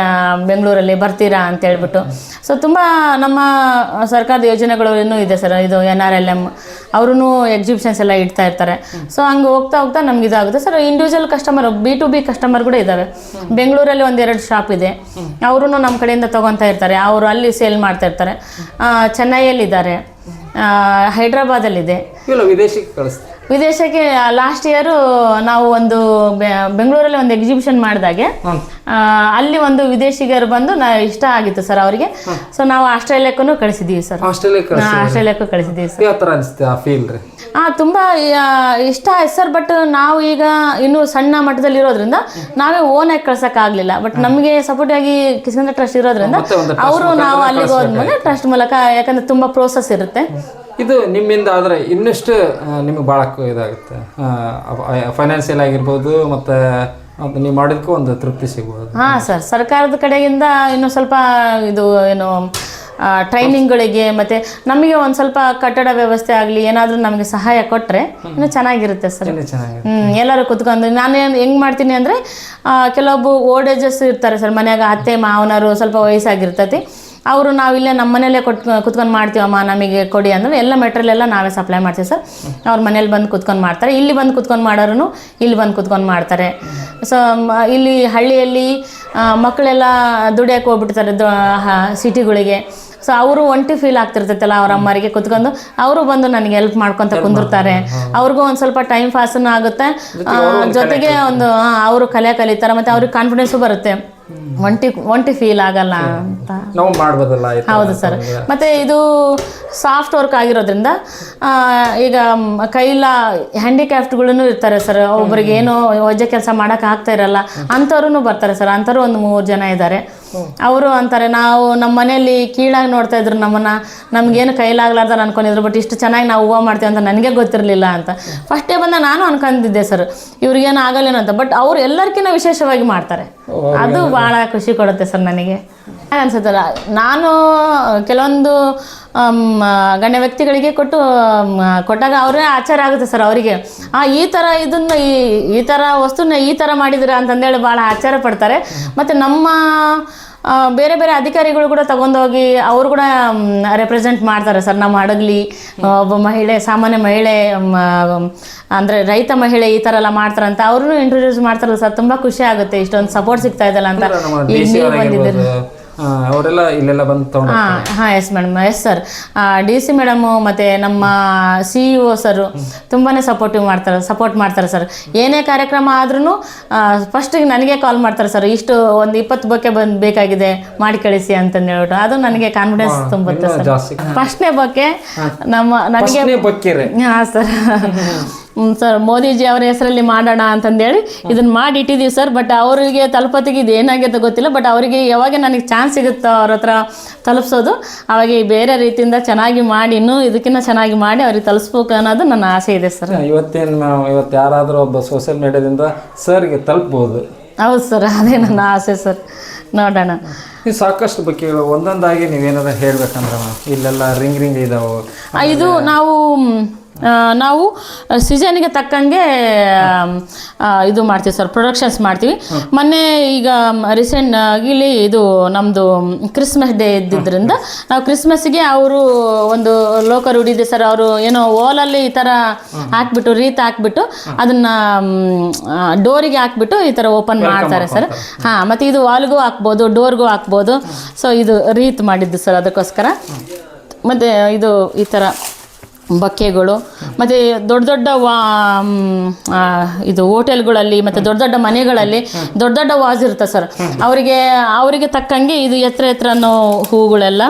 ಬೆಂಗಳೂರಲ್ಲಿ ಬರ್ತೀರಾ ಅಂತ ಹೇಳ್ಬಿಟ್ಟು. ಸೊ ತುಂಬ ನಮ್ಮ ಸರ್ಕಾರದ ಯೋಜನೆಗಳು ಇನ್ನೂ ಇದೆ ಸರ್ ಇದು ಎನ್ ಆರ್ ಎಲ್ ಎಂ ಅವ್ರೂ ಎಕ್ಸಿಬಿಷನ್ಸ್ ಎಲ್ಲ ಇಡ್ತಾ ಇರ್ತಾರೆ. ಸೊ ಹಂಗೆ ಹೋಗ್ತಾ ಹೋಗ್ತಾ ನಮ್ಗೆ ಇದಾಗುತ್ತೆ. Sir individual customer B to B customer ಕೂಡ ಇದ್ದಾವೆ ಬೆಂಗಳೂರಲ್ಲಿ ಒಂದೆರಡು ಶಾಪ್ ಇದೆ. ಅವರು ನಮ್ಮ ಕಡೆಯಿಂದ ತೊಗೊತಾ ಇರ್ತಾರೆ. ಅವರು ಅಲ್ಲಿ ಸೇಲ್ ಮಾಡ್ತಾ ಇರ್ತಾರೆ. ಆ, ಚೆನ್ನೈಯಲ್ಲಿದ್ದಾರೆ. ಹೈದ್ರಾಬಾದಲ್ಲಿದೆ. ಇದೆ ವಿದೇಶಕ್ಕೆ ಕಳಿಸ್ತೀವಿ ವಿದೇಶಕ್ಕೆ ಲಾಸ್ಟ್ ಇಯರು ನಾವು ಒಂದು ಬೆಂಗಳೂರಲ್ಲಿ ಒಂದು ಎಕ್ಸಿಬಿಷನ್ ಮಾಡಿದಾಗೆ. ಅಲ್ಲಿ ಒಂದು ವಿದೇಶಿಗರು ಬಂದು ನಾ ಇಷ್ಟ ಆಗಿತ್ತು ಸರ್ ಅವರಿಗೆ. ಸೊ ನಾವು ಆಸ್ಟ್ರೇಲಿಯಾಕ್ಕೂ ಕಳಿಸಿದೀವಿ ಸರ್. ಆಸ್ಟ್ರೇಲಿಯಾ ಆಸ್ಟ್ರೇಲಿಯಾಕ್ಕೂ ಕಳಿಸಿದೀವಿ ಸರ್. ಯಾವ ಥರ ಅನಿಸುತ್ತೆ ಆ ಫೀಲ್ ರೀ? ಹಾಂ ತುಂಬ ಇಷ್ಟ ಆಯ್ತು ಸರ್ ಬಟ್ ನಾವು ಈಗ ಇನ್ನೂ ಸಣ್ಣ ಮಟ್ಟದಲ್ಲಿ ಇರೋದ್ರಿಂದ ನಾವೇ ಓನಾಗಿ ಕಳ್ಸೋಕ್ಕಾಗಲಿಲ್ಲ ಬಟ್ ನಮಗೆ ಸಪೋರ್ಟ್ ಆಗಿ ಕಿಸ್ಕಂದ ಟ್ರಸ್ಟ್ ಇರೋದ್ರಿಂದ ಅವರು ನಾವು ಅಲ್ಲಿಗೆ ಹೋದ್ಮೇಲೆ ಟ್ರಸ್ಟ್ ಮೂಲಕ ಯಾಕಂದ್ರೆ ತುಂಬಾ ಪ್ರೋಸೆಸ್ ಇರುತ್ತೆ. ಇದು ನಿಮ್ಮಿಂದ ಆದರೆ ಇನ್ನಷ್ಟು ನಿಮಗೆ ಭಾಳ ಇದಾಗುತ್ತೆ. ಫೈನಾನ್ಷಿಯಲ್ ಆಗಿರ್ಬೋದು ಮತ್ತು ಅದು ನೀವು ಮಾಡಿದಕ್ಕೂ ಒಂದು ತೃಪ್ತಿ ಸಿಗ್ಬೋದು. ಹಾಂ ಸರ್. ಸರ್ಕಾರದ ಕಡೆಯಿಂದ ಇನ್ನು ಸ್ವಲ್ಪ ಇದು ಏನು ಟ್ರೈನಿಂಗ್ಗಳಿಗೆ ಮತ್ತೆ ನಮಗೆ ಒಂದು ಸ್ವಲ್ಪ ಕಟ್ಟಡ ವ್ಯವಸ್ಥೆ ಆಗಲಿ ಏನಾದರೂ ನಮಗೆ ಸಹಾಯ ಕೊಟ್ಟರೆ ಇನ್ನೂ ಚೆನ್ನಾಗಿರುತ್ತೆ ಸರ್. ಹ್ಞೂ ಎಲ್ಲರೂ ಕುತ್ಕೊಂಡು. ನಾನು ಏನು ಹೆಂಗೆ ಮಾಡ್ತೀನಿ ಅಂದರೆ ಕೆಲವೊಬ್ಬ ಓಲ್ಡ್ ಏಜಸ್ ಇರ್ತಾರೆ ಸರ್. ಮನ್ಯಾಗ ಅತ್ತೆ ಮಾವನರು ಸ್ವಲ್ಪ ವಯಸ್ಸಾಗಿರ್ತೈತಿ. ಅವರು ನಾವಿಲ್ಲೇ ನಮ್ಮ ಮನೇಲೇ ಕೊಟ್ಟು ಕುತ್ಕೊಂಡು ಮಾಡ್ತೀವಮ್ಮ ನಮಗೆ ಕೊಡಿ ಅಂದರೆ ಎಲ್ಲ ಮೆಟೀರಿಯಲ್ ಎಲ್ಲ ನಾವೇ ಸಪ್ಲೈ ಮಾಡ್ತೀವಿ ಸರ್. ಅವ್ರ ಮನೇಲಿ ಬಂದು ಕುತ್ಕೊಂಡು ಮಾಡ್ತಾರೆ. ಇಲ್ಲಿ ಬಂದು ಕುತ್ಕೊಂಡು ಮಾಡೋರು ಇಲ್ಲಿ ಬಂದು ಕುತ್ಕೊಂಡು ಮಾಡ್ತಾರೆ. ಸೊ ಇಲ್ಲಿ ಹಳ್ಳಿಯಲ್ಲಿ ಮಕ್ಕಳೆಲ್ಲ ದುಡಿಯೋಕೆ ಹೋಗ್ಬಿಡ್ತಾರೆ ಸಿಟಿಗಳಿಗೆ. ಸೊ ಅವರು ಒಂಟಿ ಫೀಲ್ ಆಗ್ತಿರ್ತೈತಲ್ಲ ಅವ್ರ ಅಮ್ಮರಿಗೆ ಕುತ್ಕೊಂಡು. ಅವರು ಬಂದು ನನಗೆ ಹೆಲ್ಪ್ ಮಾಡ್ಕೊಂತ ಕುಂದಿರ್ತಾರೆ. ಅವ್ರಿಗೂ ಒಂದು ಸ್ವಲ್ಪ ಟೈಮ್ ಪಾಸನ್ನು ಆಗುತ್ತೆ. ಜೊತೆಗೆ ಒಂದು ಅವರು ಕಲೆ ಕಲಿತಾರೆ ಮತ್ತೆ ಅವ್ರಿಗೆ ಕಾನ್ಫಿಡೆನ್ಸು ಬರುತ್ತೆ. ಒಂಟಿ ಒಂಟಿ ಫೀಲ್ ಆಗಲ್ಲ ಅಂತ. ಹೌದು ಸರ್ ಮತ್ತೆ ಇದು ಸಾಫ್ಟ್ ವರ್ಕ್ ಆಗಿರೋದ್ರಿಂದ ಈಗ ಕೈಲ ಹ್ಯಾಂಡಿಕ್ಯಾಫ್ಟ್ಗಳೂ ಇರ್ತಾರೆ ಸರ್ ಒಬ್ಬರಿಗೆ ಏನೋ ವಜ್ಜೆ ಕೆಲಸ ಮಾಡೋಕೆ ಆಗ್ತಾ ಇರಲ್ಲ. ಅಂಥವ್ರು ಬರ್ತಾರೆ ಸರ್ ಅಂಥವ್ರು ಒಂದು ಮೂರು ಜನ ಇದ್ದಾರೆ. ಅವರು ಅಂತಾರೆ ನಾವು ನಮ್ಮ ಮನೆಯಲ್ಲಿ ಕೀಳಾಗಿ ನೋಡ್ತಾ ಇದ್ರು ನಮ್ಮನ್ನ. ನಮಗೇನು ಕೈಲಾಗ್ಲಾರ್ದಾರ ಅನ್ಕೊಂಡಿದ್ರು ಬಟ್ ಇಷ್ಟು ಚೆನ್ನಾಗಿ ನಾವು ಹೂವು ಮಾಡ್ತೀವಿ ಅಂತ ನನಗೆ ಗೊತ್ತಿರಲಿಲ್ಲ ಅಂತ. ಫಸ್ಟ್ ಡೇ ಬಂದ ನಾನು ಅನ್ಕೊಂಡಿದ್ದೆ ಸರ್ ಇವ್ರಿಗೇನು ಆಗಲ್ಲೇನೋ ಅಂತ. ಬಟ್ ಅವ್ರು ಎಲ್ಲರಿಗಿಂತ ವಿಶೇಷವಾಗಿ ಮಾಡ್ತಾರೆ. ಅದು ಭಾಳ ಖುಷಿ ಕೊಡುತ್ತೆ ಸರ್ ನನಗೆ. ಅನ್ಸುತ್ತಲ್ಲ. ನಾನು ಕೆಲವೊಂದು ಗಣ್ಯ ವ್ಯಕ್ತಿಗಳಿಗೆ ಕೊಟ್ಟು ಕೊಟ್ಟಾಗ ಅವರೇ ಆಚಾರ ಆಗುತ್ತೆ ಸರ್ ಅವರಿಗೆ. ಆ ಈ ಥರ ಇದನ್ನ ಈ ಈ ಥರ ವಸ್ತುನ ಈ ಥರ ಮಾಡಿದಿರ ಅಂತಂದೇಳಿ ಭಾಳ ಆಚಾರ ಪಡ್ತಾರೆ. ಮತ್ತು ನಮ್ಮ ಬೇರೆ ಬೇರೆ ಅಧಿಕಾರಿಗಳು ಕೂಡ ತಗೊಂಡೋಗಿ ಅವರು ಕೂಡ ರೆಪ್ರೆಸೆಂಟ್ ಮಾಡ್ತಾರೆ ಸರ್. ನಮ್ಮ ಹಡಗ್ಲಿ ಒಬ್ಬ ಮಹಿಳೆ ಸಾಮಾನ್ಯ ಮಹಿಳೆ ಅಂದರೆ ರೈತ ಮಹಿಳೆ ಈ ಥರ ಎಲ್ಲ ಮಾಡ್ತಾರಂತ ಅವ್ರನ್ನೂ ಇಂಟ್ರೊಡ್ಯೂಸ್ ಮಾಡ್ತಾರಲ್ಲ ಸರ್. ತುಂಬ ಖುಷಿ ಆಗುತ್ತೆ. ಇಷ್ಟೊಂದು ಸಪೋರ್ಟ್ ಸಿಗ್ತಾ ಇದಲ್ಲ ಅಂತ. ಈಗ ನೀವು ಬಂದಿದ್ದೀರಿ. ಅವರೆಲ್ಲ ಇಲ್ಲೆಲ್ಲ ಬಂದು ತೊಗೊಂಡು ಹಾಂ ಹಾಂ yes madam yes sir D C madam ಮತ್ತು ನಮ್ಮ ಸಿ ಇ ಒ ಸರು ತುಂಬಾ ಸಪೋರ್ಟಿವ್ ಮಾಡ್ತಾರೆ ಸಪೋರ್ಟ್ ಮಾಡ್ತಾರೆ ಸರ್ ಏನೇ ಕಾರ್ಯಕ್ರಮ ಆದ್ರೂ ಫಸ್ಟಿಗೆ ನನಗೆ ಕಾಲ್ ಮಾಡ್ತಾರೆ ಸರ್ ಇಷ್ಟು ಒಂದು ಇಪ್ಪತ್ತು ಬೊಕ್ಕೆ ಬಂದು ಬೇಕಾಗಿದೆ ಮಾಡಿ ಕಳಿಸಿ ಅಂತಂದು ಹೇಳ್ಬಿಟ್ಟು. ಅದು ನನಗೆ ಕಾನ್ಫಿಡೆನ್ಸ್ ತುಂಬುತ್ತೆ ಸರ್ ಫಸ್ಟ್ನೇ ಬಗ್ಗೆ ನಮ್ಮ ನನಗೆ ಹಾಂ ಸರ್ ಹ್ಮ್, ಸರ್ ಮೋದಿಜಿ ಅವರ ಹೆಸರಲ್ಲಿ ಮಾಡೋಣ ಅಂತಂದೇಳಿ ಇದನ್ನ ಮಾಡಿ ಇಟ್ಟಿದ್ದೀವಿ ಸರ್. ಬಟ್ ಅವರಿಗೆ ತಲುಪತ್ತಿಗೆ ಇದು ಏನಾಗಿದೆ ಗೊತ್ತಿಲ್ಲ. ಬಟ್ ಅವರಿಗೆ ಯಾವಾಗ ನನಗೆ ಚಾನ್ಸ್ ಸಿಗುತ್ತೋ ಅವ್ರ ಹತ್ರ ತಲುಪಿಸೋದು ಅವಾಗ ಬೇರೆ ರೀತಿಯಿಂದ ಚೆನ್ನಾಗಿ ಮಾಡಿ ಇನ್ನೂ ಇದಕ್ಕಿಂತ ಚೆನ್ನಾಗಿ ಮಾಡಿ ಅವ್ರಿಗೆ ತಲುಪಿಸ್ಬೇಕು ಅನ್ನೋದು ನನ್ನ ಆಸೆ ಇದೆ ಸರ್. ಇವತ್ತೇನು ನಾವು ಇವತ್ತು ಯಾರಾದರೂ ಒಬ್ಬ ಸೋಷಿಯಲ್ ಮೀಡಿಯಾದಿಂದ ಸರ್ಗೆ ತಲುಪ್ಬೋದು. ಹೌದು ಸರ್. ಅದೇ ನನ್ನ ಆಸೆ ಸರ್. ನೋಡೋಣ. ಈ ಸಾಕಷ್ಟು ಬಗ್ಗೆ ಒಂದೊಂದಾಗಿ ನೀವೇನಾದ್ರು ಹೇಳ್ಬೇಕಂದ್ರೆ ಇಲ್ಲೆಲ್ಲ ರಿಂಗ್ ರಿಂಗ್ ಇದಾವೆ. ಇದು ನಾವು ನಾವು ಸೀಸನ್ಗೆ ತಕ್ಕಂಗೆ ಇದು ಮಾಡ್ತೀವಿ ಸರ್ ಪ್ರೊಡಕ್ಷನ್ಸ್ ಮಾಡ್ತೀವಿ. ಮೊನ್ನೆ ಈಗ ರೀಸೆಂಟ್ ಇಲ್ಲಿ ಇದು ನಮ್ಮದು ಕ್ರಿಸ್ಮಸ್ ಡೇ ಇದ್ದಿದ್ದರಿಂದ ನಾವು ಕ್ರಿಸ್ಮಸ್ಗೆ ಅವರು ಒಂದು ಲೋಕ ರೂಢಿದೆ ಸರ್ ಅವರು ಏನೋ ಓಲಲ್ಲಿ ಈ ಥರ ಹಾಕ್ಬಿಟ್ಟು ರೀತ್ ಹಾಕ್ಬಿಟ್ಟು ಅದನ್ನು ಡೋರಿಗೆ ಹಾಕ್ಬಿಟ್ಟು ಈ ಥರ ಓಪನ್ ಮಾಡ್ತಾರೆ ಸರ್ ಹಾಂ ಮತ್ತು ಇದು ವಾಲ್ಗೂ ಹಾಕ್ಬೋದು ಡೋರ್ಗೂ ಹಾಕ್ಬೋದು. ಸೊ ಇದು ರೀತ್ ಮಾಡಿದ್ದು ಸರ್ ಅದಕ್ಕೋಸ್ಕರ. ಮತ್ತು ಇದು ಈ ಥರ ಬಕ್ಕೆಗಳು ಮತ್ತು ದೊಡ್ಡ ದೊಡ್ಡ ವಾ ಇದು ಹೋಟೆಲ್ಗಳಲ್ಲಿ ಮತ್ತು ದೊಡ್ಡ ದೊಡ್ಡ ಮನೆಗಳಲ್ಲಿ ದೊಡ್ಡ ದೊಡ್ಡ ವಾಸ್ ಇರುತ್ತೆ ಸರ್. ಅವರಿಗೆ ಅವರಿಗೆ ತಕ್ಕಂಗೆ ಇದು ಎತ್ತರ ಎತ್ತರ ಅನ್ನೋ ಹೂಗಳೆಲ್ಲ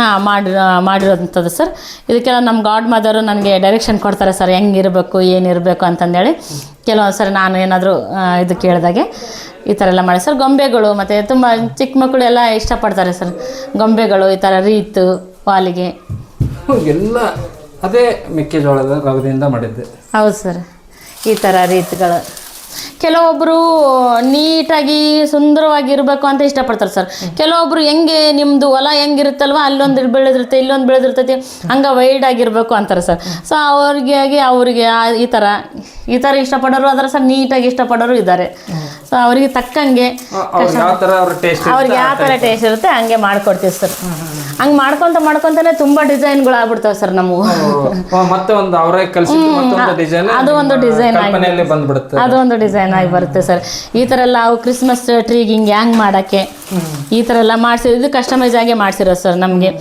ಹಾಂ ಮಾಡಿ ಮಾಡಿರೋಂಥದ್ದು ಸರ್. ಇದಕ್ಕೆಲ್ಲ ನಮ್ಮ ಗಾಡ್ ಮದರ್ ನನಗೆ ಡೈರೆಕ್ಷನ್ ಕೊಡ್ತಾರೆ ಸರ್ ಹೆಂಗಿರಬೇಕು ಏನಿರಬೇಕು ಅಂತಂದೇಳಿ. ಕೆಲವೊಂದು ಸರಿ ನಾನು ಏನಾದರೂ ಇದು ಕೇಳಿದಾಗೆ ಈ ಥರ ಎಲ್ಲ ಮಾಡಿ ಸರ್. ಗೊಂಬೆಗಳು ಮತ್ತು ತುಂಬ ಚಿಕ್ಕ ಮಕ್ಕಳು ಎಲ್ಲ ಇಷ್ಟಪಡ್ತಾರೆ ಸರ್. ಗೊಂಬೆಗಳು ಈ ಥರ ರೀತು ವಾಲಿಗೆ ಎಲ್ಲ ಅದೇ ಮೆಕ್ಕೆಜೋಳದ ರವದಿಂದ ಮಾಡಿದ್ದೆ. ಹೌದು ಸರ್, ಈ ಥರ ರೀತಿಗಳು. ಕೆಲವೊಬ್ಬರು ನೀಟಾಗಿ ಸುಂದರವಾಗಿ ಇರಬೇಕು ಅಂತ ಇಷ್ಟಪಡ್ತಾರೆ ಸರ್. ಕೆಲವೊಬ್ಬರು ಹೆಂಗೆ ನಿಮ್ಮದು ಹೊಲ ಹೆಂಗಿರುತ್ತಲ್ವ, ಅಲ್ಲೊಂದು ಬೆಳೆದಿರುತ್ತೆ, ಇಲ್ಲೊಂದು ಬೆಳೆದಿರ್ತೈತಿ, ಹಂಗೆ ವೈಡ್ ಆಗಿರಬೇಕು ಅಂತಾರೆ ಸರ್. ಸೊ ಅವ್ರಿಗೆ ಅವರಿಗೆ ಈ ಥರ ಈ ಥರ ಇಷ್ಟಪಡೋರು ಅದರ ಸರ್, ನೀಟಾಗಿ ಇಷ್ಟಪಡೋರು ಇದ್ದಾರೆ. ಸೊ ಅವರಿಗೆ ತಕ್ಕಂಗೆ ಅವ್ರಿಗೆ ಯಾವ ಥರ ಟೇಸ್ಟ್ ಇರುತ್ತೆ ಹಂಗೆ ಮಾಡ್ಕೊಡ್ತೀವಿ ಸರ್ ಹಂಗೆ ಮಾಡ್ಕೊಂತ ಮಾಡ್ಕೊಂತಾನೆ ತುಂಬ ಡಿಸೈನ್ಗಳು ಆಗ್ಬಿಡ್ತಾವೆ ಸರ್ ನಮಗೂ. ಮತ್ತೆ ಒಂದು ಅವರೇ ಡಿಸೈನ್ ಅದು ಒಂದು ಡಿಸೈನ್ ಬಂದ್ಬಿಡುತ್ತೆ ಅದು ಒಂದು ಡಿಸೈನ್ ಆಗಿ ಬರುತ್ತೆ. ಸರ್ ಈ ಥರ ಎಲ್ಲ ಅವು ಕ್ರಿಸ್ಮಸ್ ಟ್ರೀಗೆ ಹಿಂಗೆ ಹ್ಯಾಂಗ್ ಮಾಡೋಕ್ಕೆ ಈ ಥರ ಎಲ್ಲ ಮಾಡ್ಸಿರೋ ಇದು ಕಸ್ಟಮೈಸ್ ಆಗಿ ಮಾಡಿಸಿರೋ ಸರ್ ನಮಗೆ.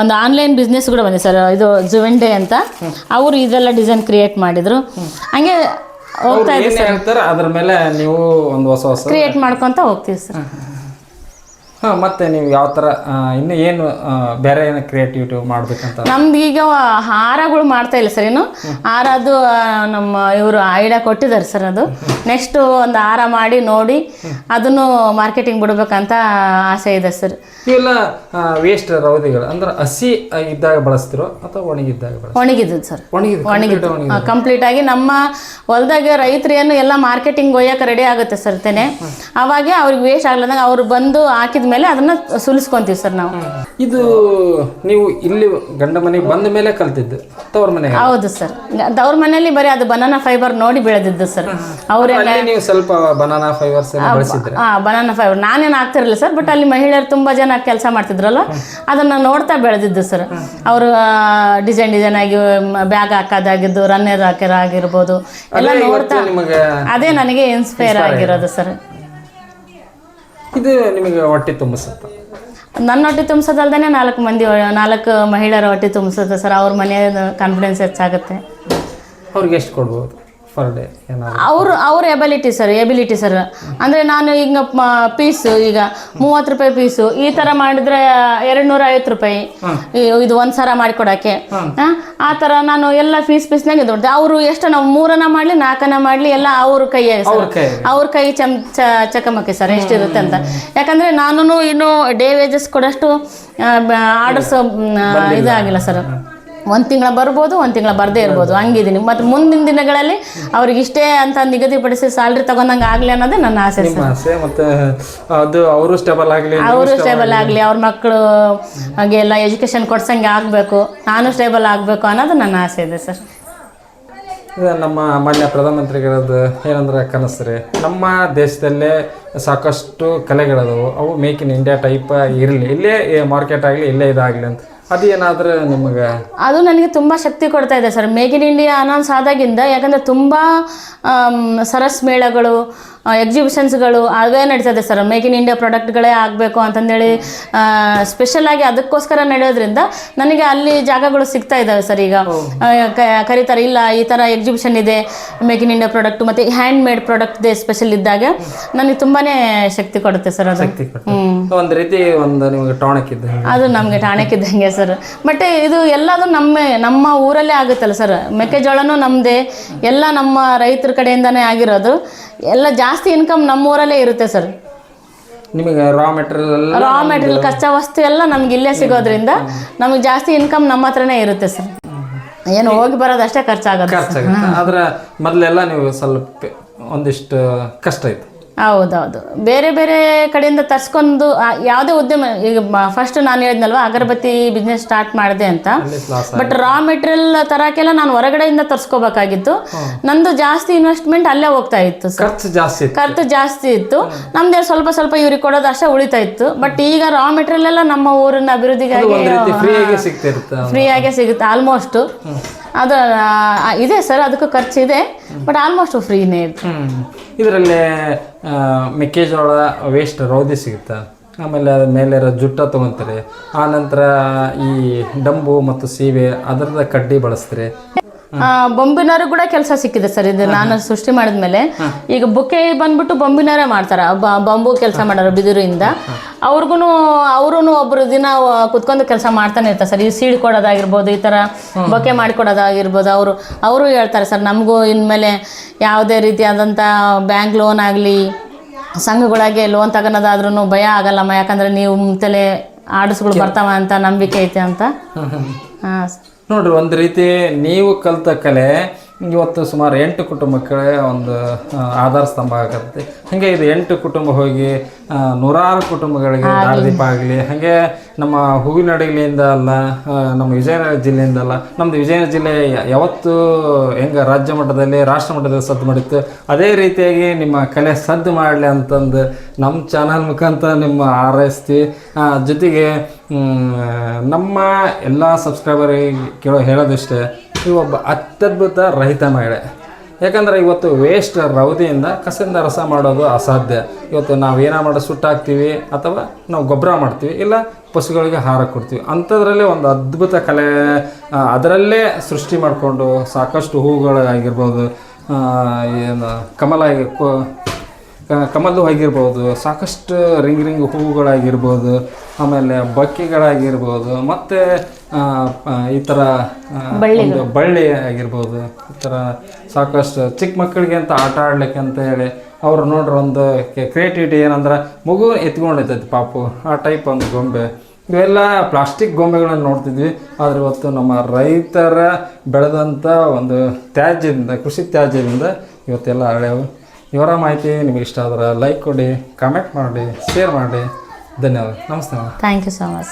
ಒಂದು ಆನ್ಲೈನ್ ಬಿಸ್ನೆಸ್ ಕೂಡ ಬಂದಿದೆ ಸರ್ ಇದು ಜುವೆಂಡೆ ಅಂತ. ಅವರು ಇದೆಲ್ಲ ಡಿಸೈನ್ ಕ್ರಿಯೇಟ್ ಮಾಡಿದರು. ಹಂಗೆ ಹೋಗ್ತಾ ಇದೆ ಏನ್ ಹೇಳ್ತಾರೆ? ಅದ್ರ ಮೇಲೆ ನೀವು ಒಂದು ಹೊಸ ಹೊಸ ಕ್ರಿಯೇಟ್ ಮಾಡ್ಕೊಂತ ಹೋಗ್ತೀವಿ ಸರ್. ಹಾ ಮತ್ತೆ ನೀವು ಯಾವ ತರ ಇನ್ನು ಏನು ಬೇರೆ ಏನು ಕ್ರಿಯೇಟಿವಿಟಿ ಮಾಡ್ಬೇಕಂತ? ನಮ್ದು ಈಗ ಹಾರಗಳು ಮಾಡ್ತಾ ಇಲ್ಲ ಸರ್ ಏನು ಹಾರ ಅದು ನಮ್ಮ ಇವರು ಐಡಿಯಾ ಕೊಟ್ಟಿದ್ದಾರೆ ಸರ್ ಅದು. ನೆಕ್ಸ್ಟ್ ಒಂದು ಹಾರ ಮಾಡಿ ನೋಡಿ ಅದನ್ನು ಮಾರ್ಕೆಟಿಂಗ್ ಬಿಡಬೇಕಂತ ಆಸೆ ಇದೆ ಸರ್. ಇವೆಲ್ಲ ವೇಸ್ಟ್ ರೌದಿಗಳು ಅಂದ್ರೆ ಹಸಿ ಇದ್ದಾಗ ಬಳಸ್ತಿರೋ ಅಥವಾ ಒಣಗಿದ್ದಾಗ ಒಣಗಿದ್ದು ಸರ್. ಒಣಗಿದ್ದು. ಕಂಪ್ಲೀಟ್ ಆಗಿ ನಮ್ಮ ಹೊಲದಾಗ ರೈತರು ಏನು ಎಲ್ಲ ಮಾರ್ಕೆಟಿಂಗ್ ಒಯ್ಯಕ್ಕೆ ರೆಡಿ ಆಗುತ್ತೆ ಸರ್ ತೆನೆ. ಅವಾಗ ಅವ್ರಿಗೆ ವೇಸ್ಟ್ ಆಗ್ಲಂದಾಗ ಅವ್ರು ಬಂದು ಹಾಕಿದ ಮೇಲೆ ಅದನ್ನ ಸುಲಿಸ್ಕೊಂತೀವಿ ಸರ್ ನಾವು. ಇದು ನೀವು ಇಲ್ಲಿ ಗಂಡ ಮನೆಗೆ ಬಂದ ಮೇಲೆ ಕಲ್ತಿದ್ದು ತವ್ರ ಮನೆ ಹೌದು ಸರ್. ಅವ್ರ ಮನೆಯಲ್ಲಿ ಬರೀ ಅದು ಬನಾನಾ ಫೈಬರ್ ನೋಡಿ ಬೆಳೆದಿದ್ದು ಸರ್. ಅವರೆಲ್ಲ ನೀವು ಸ್ವಲ್ಪ ಬನಾನಾ ಫೈಬರ್ ಬಳಸಿದ್ರೆ? ಹಾ ಬನಾನಾ ಫೈಬರ್ ನಾನೇನು ಆಗ್ತಿರಲಿಲ್ಲ ಸರ್ ಬಟ್ ಅಲ್ಲಿ ಮಹಿಳೆಯರು ತುಂಬಾ ಜನ ಕೆಲಸ ಮಾಡ್ತಿದ್ರಲ್ಲ ಅದನ್ನ ನೋಡ್ತಾ ಬೆಳೆದಿದ್ದು ಸರ್. ಅವರು ಡಿಸೈನ್ ಡಿಸೈನ್ ಆಗಿ ಬ್ಯಾಗ್ ಹಾಕೋದಾಗಿದ್ದು ರನ್ನರ್ ಹಾಕಿರಾಗಿರ್ಬೋದು ಎಲ್ಲ ನೋಡ್ತಾ ಅದೇ ನನಗೆ ಇನ್ಸ್ಪೈರ್ ಆಗಿರೋದು. ಸರ್. ಇದು ನಿಮಗೆ ಹೊಟ್ಟೆ ತುಂಬಿಸುತ್ತೆ? ನನ್ನ ಹೊಟ್ಟೆ ತುಂಬಿಸೋದಲ್ದೇ ನಾಲ್ಕು ಮಂದಿ ನಾಲ್ಕು ಮಹಿಳೆಯರ ಹೊಟ್ಟೆ ತುಂಬಿಸುತ್ತೆ ಸರ್. ಅವ್ರ ಮನೆಯ ಕಾನ್ಫಿಡೆನ್ಸ್ ಹೆಚ್ಚಾಗುತ್ತೆ. ಅವ್ರಿಗೆ ಎಷ್ಟು ಕೊಡ್ಬೋದು? ಪರ್ ಡೇ ಏನಾದ್ರು. ಅವರು ಅವ್ರ ಎಬಿಲಿಟಿ ಸರ್ ಎಬಿಲಿಟಿ ಸರ್ ಅಂದರೆ ನಾನು ಈಗ ಪೀಸು ಈಗ ಮೂವತ್ತು ರೂಪಾಯಿ ಪೀಸು ಈ ಥರ ಮಾಡಿದ್ರೆ ಎರಡು ನೂರ ಐವತ್ತು ರೂಪಾಯಿ. ಈ- ಇದು ಒಂದು ಸರ ಮಾಡಿಕೊಡೋಕ್ಕೆ. ಆ ಥರ ನಾನು ಎಲ್ಲ ಫೀಸ್ ಪೀಸ್ನಾಗೆ ದೊಡ್ಡದೆ ಅವರು ಎಷ್ಟು ನಾವು ಮೂರನ ಮಾಡಲಿ ನಾಲ್ಕನ ಮಾಡಲಿ ಎಲ್ಲ ಅವ್ರ ಕೈಯಾಗ ಅವ್ರ ಸರ್ ಕೈ ಅವ್ರ ಕೈ ಚಮ್ ಚ ಚಕಮಕಿ ಸರ್ ಎಷ್ಟಿರುತ್ತೆ ಅಂತ. ಯಾಕಂದರೆ ನಾನು ಇನ್ನು ಡೇ ವೇಜಸ್ ಕೊಡೋಷ್ಟು ಆರ್ಡರ್ಸ್ ಇದಾಗಿಲ್ಲ ಸರ್ ಒಂದು ತಿಂಗಳ ಬರ್ಬೋದು ಒಂದು ತಿಂಗಳ ಬರದೇ ಇರ್ಬೋದು. ಹಂಗಿದ್ದೀನಿ ಮತ್ತು ಮುಂದಿನ ದಿನಗಳಲ್ಲಿ ಅವ್ರಿಗೆ ಇಷ್ಟೇ ಅಂತ ನಿಗದಿಪಡಿಸಿ ಸ್ಯಾಲ್ರಿ ತಗೊಂಡಂಗೆ ಆಗಲಿ ಅನ್ನೋದೇ ನನ್ನ ಆಸೆ ಮತ್ತೆ ಅದು ಅವರು ಸ್ಟೇಬಲ್ ಆಗಲಿ ಅವರು ಸ್ಟೇಬಲ್ ಆಗಲಿ. ಅವ್ರ ಮಕ್ಕಳು ಹಾಗೆ ಎಲ್ಲ ಎಜುಕೇಷನ್ ಕೊಡ್ಸಂಗೆ ಆಗಬೇಕು ನಾನು ಸ್ಟೇಬಲ್ ಆಗಬೇಕು ಅನ್ನೋದು ನನ್ನ ಆಸೆ ಇದೆ ಸರ್. ಇದು ನಮ್ಮ ಮಾನ್ಯ ಪ್ರಧಾನಮಂತ್ರಿಗಳದ್ದು ಏನಂದ್ರೆ ಕನಸು ರೀ ನಮ್ಮ ದೇಶದಲ್ಲೇ ಸಾಕಷ್ಟು ಕಲೆಗಳದವು. ಅವು ಮೇಕ್ ಇನ್ ಇಂಡಿಯಾ ಟೈಪ್ ಇರಲಿ. ಇಲ್ಲೇ ಮಾರ್ಕೆಟ್ ಆಗಲಿ ಇಲ್ಲೇ ಇದಾಗಲಿ ಅಂತ. ಅದು ಏನಾದರೂ ನಿಮಗೆ? ಅದು ನನಗೆ ತುಂಬ ಶಕ್ತಿ ಕೊಡ್ತಾ ಇದೆ sir. Make in India announce ಆದಾಗಿಂದ, ಯಾಕಂದರೆ ತುಂಬ ಸರಸ್ ಮೇಳಗಳು ಎಕ್ಸಿಬಿಷನ್ಸ್ಗಳು ಅವೇ ನಡೀತದೆ ಸರ್. ಮೇಕ್ ಇನ್ ಇಂಡಿಯಾ ಪ್ರಾಡಕ್ಟ್ಗಳೇ ಆಗಬೇಕು ಅಂತಂದೇಳಿ ಸ್ಪೆಷಲಾಗಿ ಅದಕ್ಕೋಸ್ಕರ ನಡೆಯೋದ್ರಿಂದ ನನಗೆ ಅಲ್ಲಿ ಜಾಗಗಳು ಸಿಗ್ತಾ ಇದ್ದಾವೆ ಸರ್ ಈಗ. ಕರೀತಾರೆ. ಇಲ್ಲ ಈ ಥರ ಎಕ್ಸಿಬಿಷನ್ ಇದೆ ಮೇಕ್ ಇನ್ ಇಂಡಿಯಾ ಪ್ರಾಡಕ್ಟ್ ಮತ್ತು ಹ್ಯಾಂಡ್ ಮೇಡ್ ಪ್ರಾಡಕ್ಟ್ ಸ್ಪೆಷಲ್ ಇದ್ದಾಗ ನನಗೆ ತುಂಬಾ ಶಕ್ತಿ ಕೊಡುತ್ತೆ ಸರ್ ಅದು. ಒಂದು ರೀತಿ ಒಂದು ನಿಮಗೆ ಟಾಣಕ್ ಇದ್ದ ಅದು ನಮಗೆ ಟಾಣಕ್ಕಿದ್ದಂಗೆ ಸರ್. ಬಟ್ ಇದು ಎಲ್ಲದು ನಮ್ಮ ನಮ್ಮ ಊರಲ್ಲೇ ಆಗುತ್ತಲ್ಲ ಸರ್. ಮೆಕ್ಕೆಜೋಳನೂ ನಮ್ಮದೇ ಎಲ್ಲ ನಮ್ಮ ರೈತರ ಕಡೆಯಿಂದನೇ ಆಗಿರೋದು. ಎಲ್ಲ ಜಾಸ್ತಿ ಇನ್ಕಮ್ ನಮ್ಮ ಊರಲ್ಲೇ ಇರುತ್ತೆ ಸರ್ ನಿಮಗೆ ರಾ ಮೆಟೀರಿಯಲ್ ಎಲ್ಲ ರಾ ಮೆಟೀರಿಯಲ್ ಕಚ್ಚಾ ವಸ್ತು ಎಲ್ಲ ನಮ್ಗೆ ಇಲ್ಲೇ ಸಿಗೋದ್ರಿಂದ ನಮಗೆ ಜಾಸ್ತಿ ಇನ್ಕಮ್ ನಮ್ಮ ಹತ್ರನೇ ಇರುತ್ತೆ ಸರ್ ಏನು ಹೋಗಿ ಬರೋದಷ್ಟೇ ಖರ್ಚಾಗೋದು ಖರ್ಚಾಗುತ್ತೆ. ಆದ್ರೆ ಮೊದಲೆಲ್ಲ ನೀವು ಸ್ವಲ್ಪ ಒಂದಿಷ್ಟು ಕಷ್ಟ ಇತ್ತು. ಹೌದೌದು. ಬೇರೆ ಬೇರೆ ಕಡೆಯಿಂದ ತರ್ಸ್ಕೊಂಡು ಯಾವುದೇ ಉದ್ಯಮ ಈಗ ಫಸ್ಟ್ ನಾನು ಹೇಳಿದ್ನಲ್ವ ಅಗರಬತ್ತಿ ಬಿಸ್ನೆಸ್ ಸ್ಟಾರ್ಟ್ ಮಾಡಿದೆ ಅಂತ. ಬಟ್ ರಾ ಮೆಟೀರಿಯಲ್ ತರಕೆಲ್ಲ ನಾನು ಹೊರಗಡೆಯಿಂದ ತರ್ಸ್ಕೋಬೇಕಾಗಿತ್ತು. ನಂದು ಜಾಸ್ತಿ ಇನ್ವೆಸ್ಟ್ಮೆಂಟ್ ಅಲ್ಲೇ ಹೋಗ್ತಾ ಇತ್ತು ಸರ್ ಖರ್ಚು ಜಾಸ್ತಿ ಇತ್ತು. ಖರ್ಚು ಜಾಸ್ತಿ ಇತ್ತು. ನಮ್ದೇ ಸ್ವಲ್ಪ ಸ್ವಲ್ಪ ಇವ್ರಿಗೆ ಕೊಡೋದು ಅಷ್ಟೇ ಉಳಿತಾ ಇತ್ತು. ಬಟ್ ಈಗ ರಾ ಮೆಟೀರಿಯಲ್ ಎಲ್ಲ ನಮ್ಮ ಊರಿನ ಅಭಿವೃದ್ಧಿಗಾಗಿ ಫ್ರೀಯಾಗೆ ಸಿಗುತ್ತೆ ಆಲ್ಮೋಸ್ಟ್ ಅದು ಇದೆ ಸರ್ ಅದಕ್ಕೂ ಖರ್ಚು ಇದೆ ಬಟ್ ಆಲ್ಮೋಸ್ಟ್ ಫ್ರೀನೇ ಇದೆ ಇದರಲ್ಲಿ ಮೆಕ್ಕೆಜೋಳ ವೇಸ್ಟ್ ರೌದಿ ಸಿಗುತ್ತೆ? ಆಮೇಲೆ ಅದ್ರ ಮೇಲೆ ಇರೋ ಜುಟ್ಟ ಆ ಆನಂತರ ಈ ಡಂಬು ಮತ್ತು ಸೀವೆ ಅದರದ ಕಡ್ಡಿ ಬಳಸ್ತಾರೆ. ಬೊಂಬಿನವರು ಕೂಡ ಕೆಲಸ ಸಿಕ್ಕಿದೆ ಸರ್. ಇದು ನಾನು ಸೃಷ್ಟಿ ಮಾಡಿದ್ಮೇಲೆ ಈಗ ಬೊಕ್ಕೆ ಬಂದ್ಬಿಟ್ಟು ಬೊಂಬಿನವರೇ ಮಾಡ್ತಾರ. ಬ- ಬಂಬು ಕೆಲಸ ಮಾಡೋರು ಬಿದಿರಿಂದ ಅವ್ರಿಗೂ ಅವರು ಒಬ್ರು ದಿನ ಕುತ್ಕೊಂಡು ಕೆಲಸ ಮಾಡ್ತಾನೆ ಇರ್ತಾರೆ ಸರ್. ಈ ಸೀಡ್ ಕೊಡೋದಾಗಿರ್ಬೋದು ಈ ಥರ ಬೊಕ್ಕೆ ಮಾಡಿಕೊಡೋದಾಗಿರ್ಬೋದು ಅವರು ಅವರು ಹೇಳ್ತಾರೆ ಸರ್ ನಮಗೂ ಇನ್ಮೇಲೆ ಯಾವುದೇ ರೀತಿಯಾದಂಥ ಬ್ಯಾಂಕ್ ಲೋನ್ ಆಗಲಿ ಸಂಘಗಳಿಗೆ ಲೋನ್ ತಗೊಳೋದಾದ್ರೂ ಭಯ ಆಗಲ್ಲಮ್ಮ. ಯಾಕಂದ್ರೆ ನೀವು ತಲೆ ಆರ್ಡರ್ಸ್ಗಳು ಬರ್ತಾವ ಅಂತ ನಂಬಿಕೆ ಐತೆ ಅಂತ. ಹಾಂ. ನೋಡ್ರಿ ಒಂದು ರೀತಿ ನೀವು ಕಲಿತ ಕಲೆ ಇವತ್ತು ಸುಮಾರು ಎಂಟು ಕುಟುಂಬಕ್ಕೆ ಒಂದು ಆಧಾರ ಸ್ತಂಭ ಆಗತ್ತೆ. ಹಾಗೆ ಇದು ಎಂಟು ಕುಟುಂಬ ಹೋಗಿ ನೂರಾರು ಕುಟುಂಬಗಳಿಗೆ ದಾರಿದೀಪ ಆಗಲಿ. ಹಾಗೆ ನಮ್ಮ ಹೂವಿನಡಿಲಿಯಿಂದ ಅಲ್ಲ ನಮ್ಮ ವಿಜಯನಗರ ಜಿಲ್ಲೆಯಿಂದ ಅಲ್ಲ ನಮ್ಮದು ವಿಜಯನಗರ ಜಿಲ್ಲೆ ಯಾವತ್ತು ಹೆಂಗೆ ರಾಜ್ಯ ಮಟ್ಟದಲ್ಲಿ ರಾಷ್ಟ್ರ ಮಟ್ಟದಲ್ಲಿ ಸದ್ದು ಮಾಡಿತ್ತು ಅದೇ ರೀತಿಯಾಗಿ ನಿಮ್ಮ ಕಲೆ ಸದ್ದು ಮಾಡಲಿ ಅಂತಂದು ನಮ್ಮ ಚಾನಲ್ ಮುಖಾಂತರ ನಿಮ್ಮ ಹಾರೈಸ್ತೀವಿ ಜೊತೆಗೆ ನಮ್ಮ ಎಲ್ಲ ಸಬ್ಸ್ಕ್ರೈಬರ್ ಕೇಳೋ ಹೇಳೋದಿಷ್ಟೇ ಈ ಒಬ್ಬ ಅತ್ಯದ್ಭುತ ರಹಿತ ಮಹಿಳೆ. ಯಾಕಂದ್ರೆ ಇವತ್ತು ವೇಸ್ಟ್ ರವದಿಯಿಂದ ಕಸದಿಂದ ರಸ ಮಾಡೋದು ಅಸಾಧ್ಯ. ಇವತ್ತು ನಾವು ಏನೋ ಮಾಡೋ, ಸುಟ್ಟಾಕ್ತೀವಿ ಅಥವಾ ನಾವು ಗೊಬ್ಬರ ಮಾಡ್ತೀವಿ, ಇಲ್ಲ ಪಶುಗಳಿಗೆ ಹಾರ ಕೊಡ್ತೀವಿ. ಅಂಥದ್ರಲ್ಲೇ ಒಂದು ಅದ್ಭುತ ಕಲೆ ಅದರಲ್ಲೇ ಸೃಷ್ಟಿ ಮಾಡಿಕೊಂಡು ಸಾಕಷ್ಟು ಹೂಗಳಾಗಿರ್ಬೋದು ಏನು ಕಮಲ ಕೊ- ಕ- ಆಗಿರ್ಬೋದು ಸಾಕಷ್ಟು ರಿಂಗ್ ರಿಂಗ್ ಹೂವುಗಳಾಗಿರ್ಬೋದು ಆಮೇಲೆ ಬಕ್ಕಿಗಳಾಗಿರ್ಬೋದು ಮತ್ತು ಈ ಥರ ಒಂದು ಬಳ್ಳಿ ಆಗಿರ್ಬೋದು ಈ ಥರ ಸಾಕಷ್ಟು ಚಿಕ್ಕ ಮಕ್ಕಳಿಗೆ ಅಂತ ಆಟ ಆಡ್ಲಿಕ್ಕೆ ಅಂತ ಹೇಳಿ ಅವ್ರು ನೋಡ್ರಿ ಒಂದು ಕ್ರಿಯೇಟಿವಿಟಿ ಏನಂದ್ರೆ ಮಗು ಎತ್ಕೊಂಡೈತೈತಿ ಪಾಪು ಆ ಟೈಪ್ ಒಂದು ಗೊಂಬೆ. ಇವೆಲ್ಲ ಪ್ಲಾಸ್ಟಿಕ್ ಗೊಂಬೆಗಳನ್ನು ನೋಡ್ತಿದ್ವಿ ಆದರೆ ಇವತ್ತು ನಮ್ಮ ರೈತರ ಬೆಳೆದಂಥ ಒಂದು ತ್ಯಾಜ್ಯದಿಂದ ಕೃಷಿ ತ್ಯಾಜ್ಯದಿಂದ ಇವತ್ತೆಲ್ಲ ಹಳೆವು. ಇವರ ಮಾಹಿತಿ ನಿಮಗೆ ಇಷ್ಟ ಆದ್ರೆ ಲೈಕ್ ಕೊಡಿ ಕಾಮೆಂಟ್ ಮಾಡಿ ಶೇರ್ ಮಾಡಿ. ಧನ್ಯವಾದ. ನಮಸ್ತೆ. Thank you so much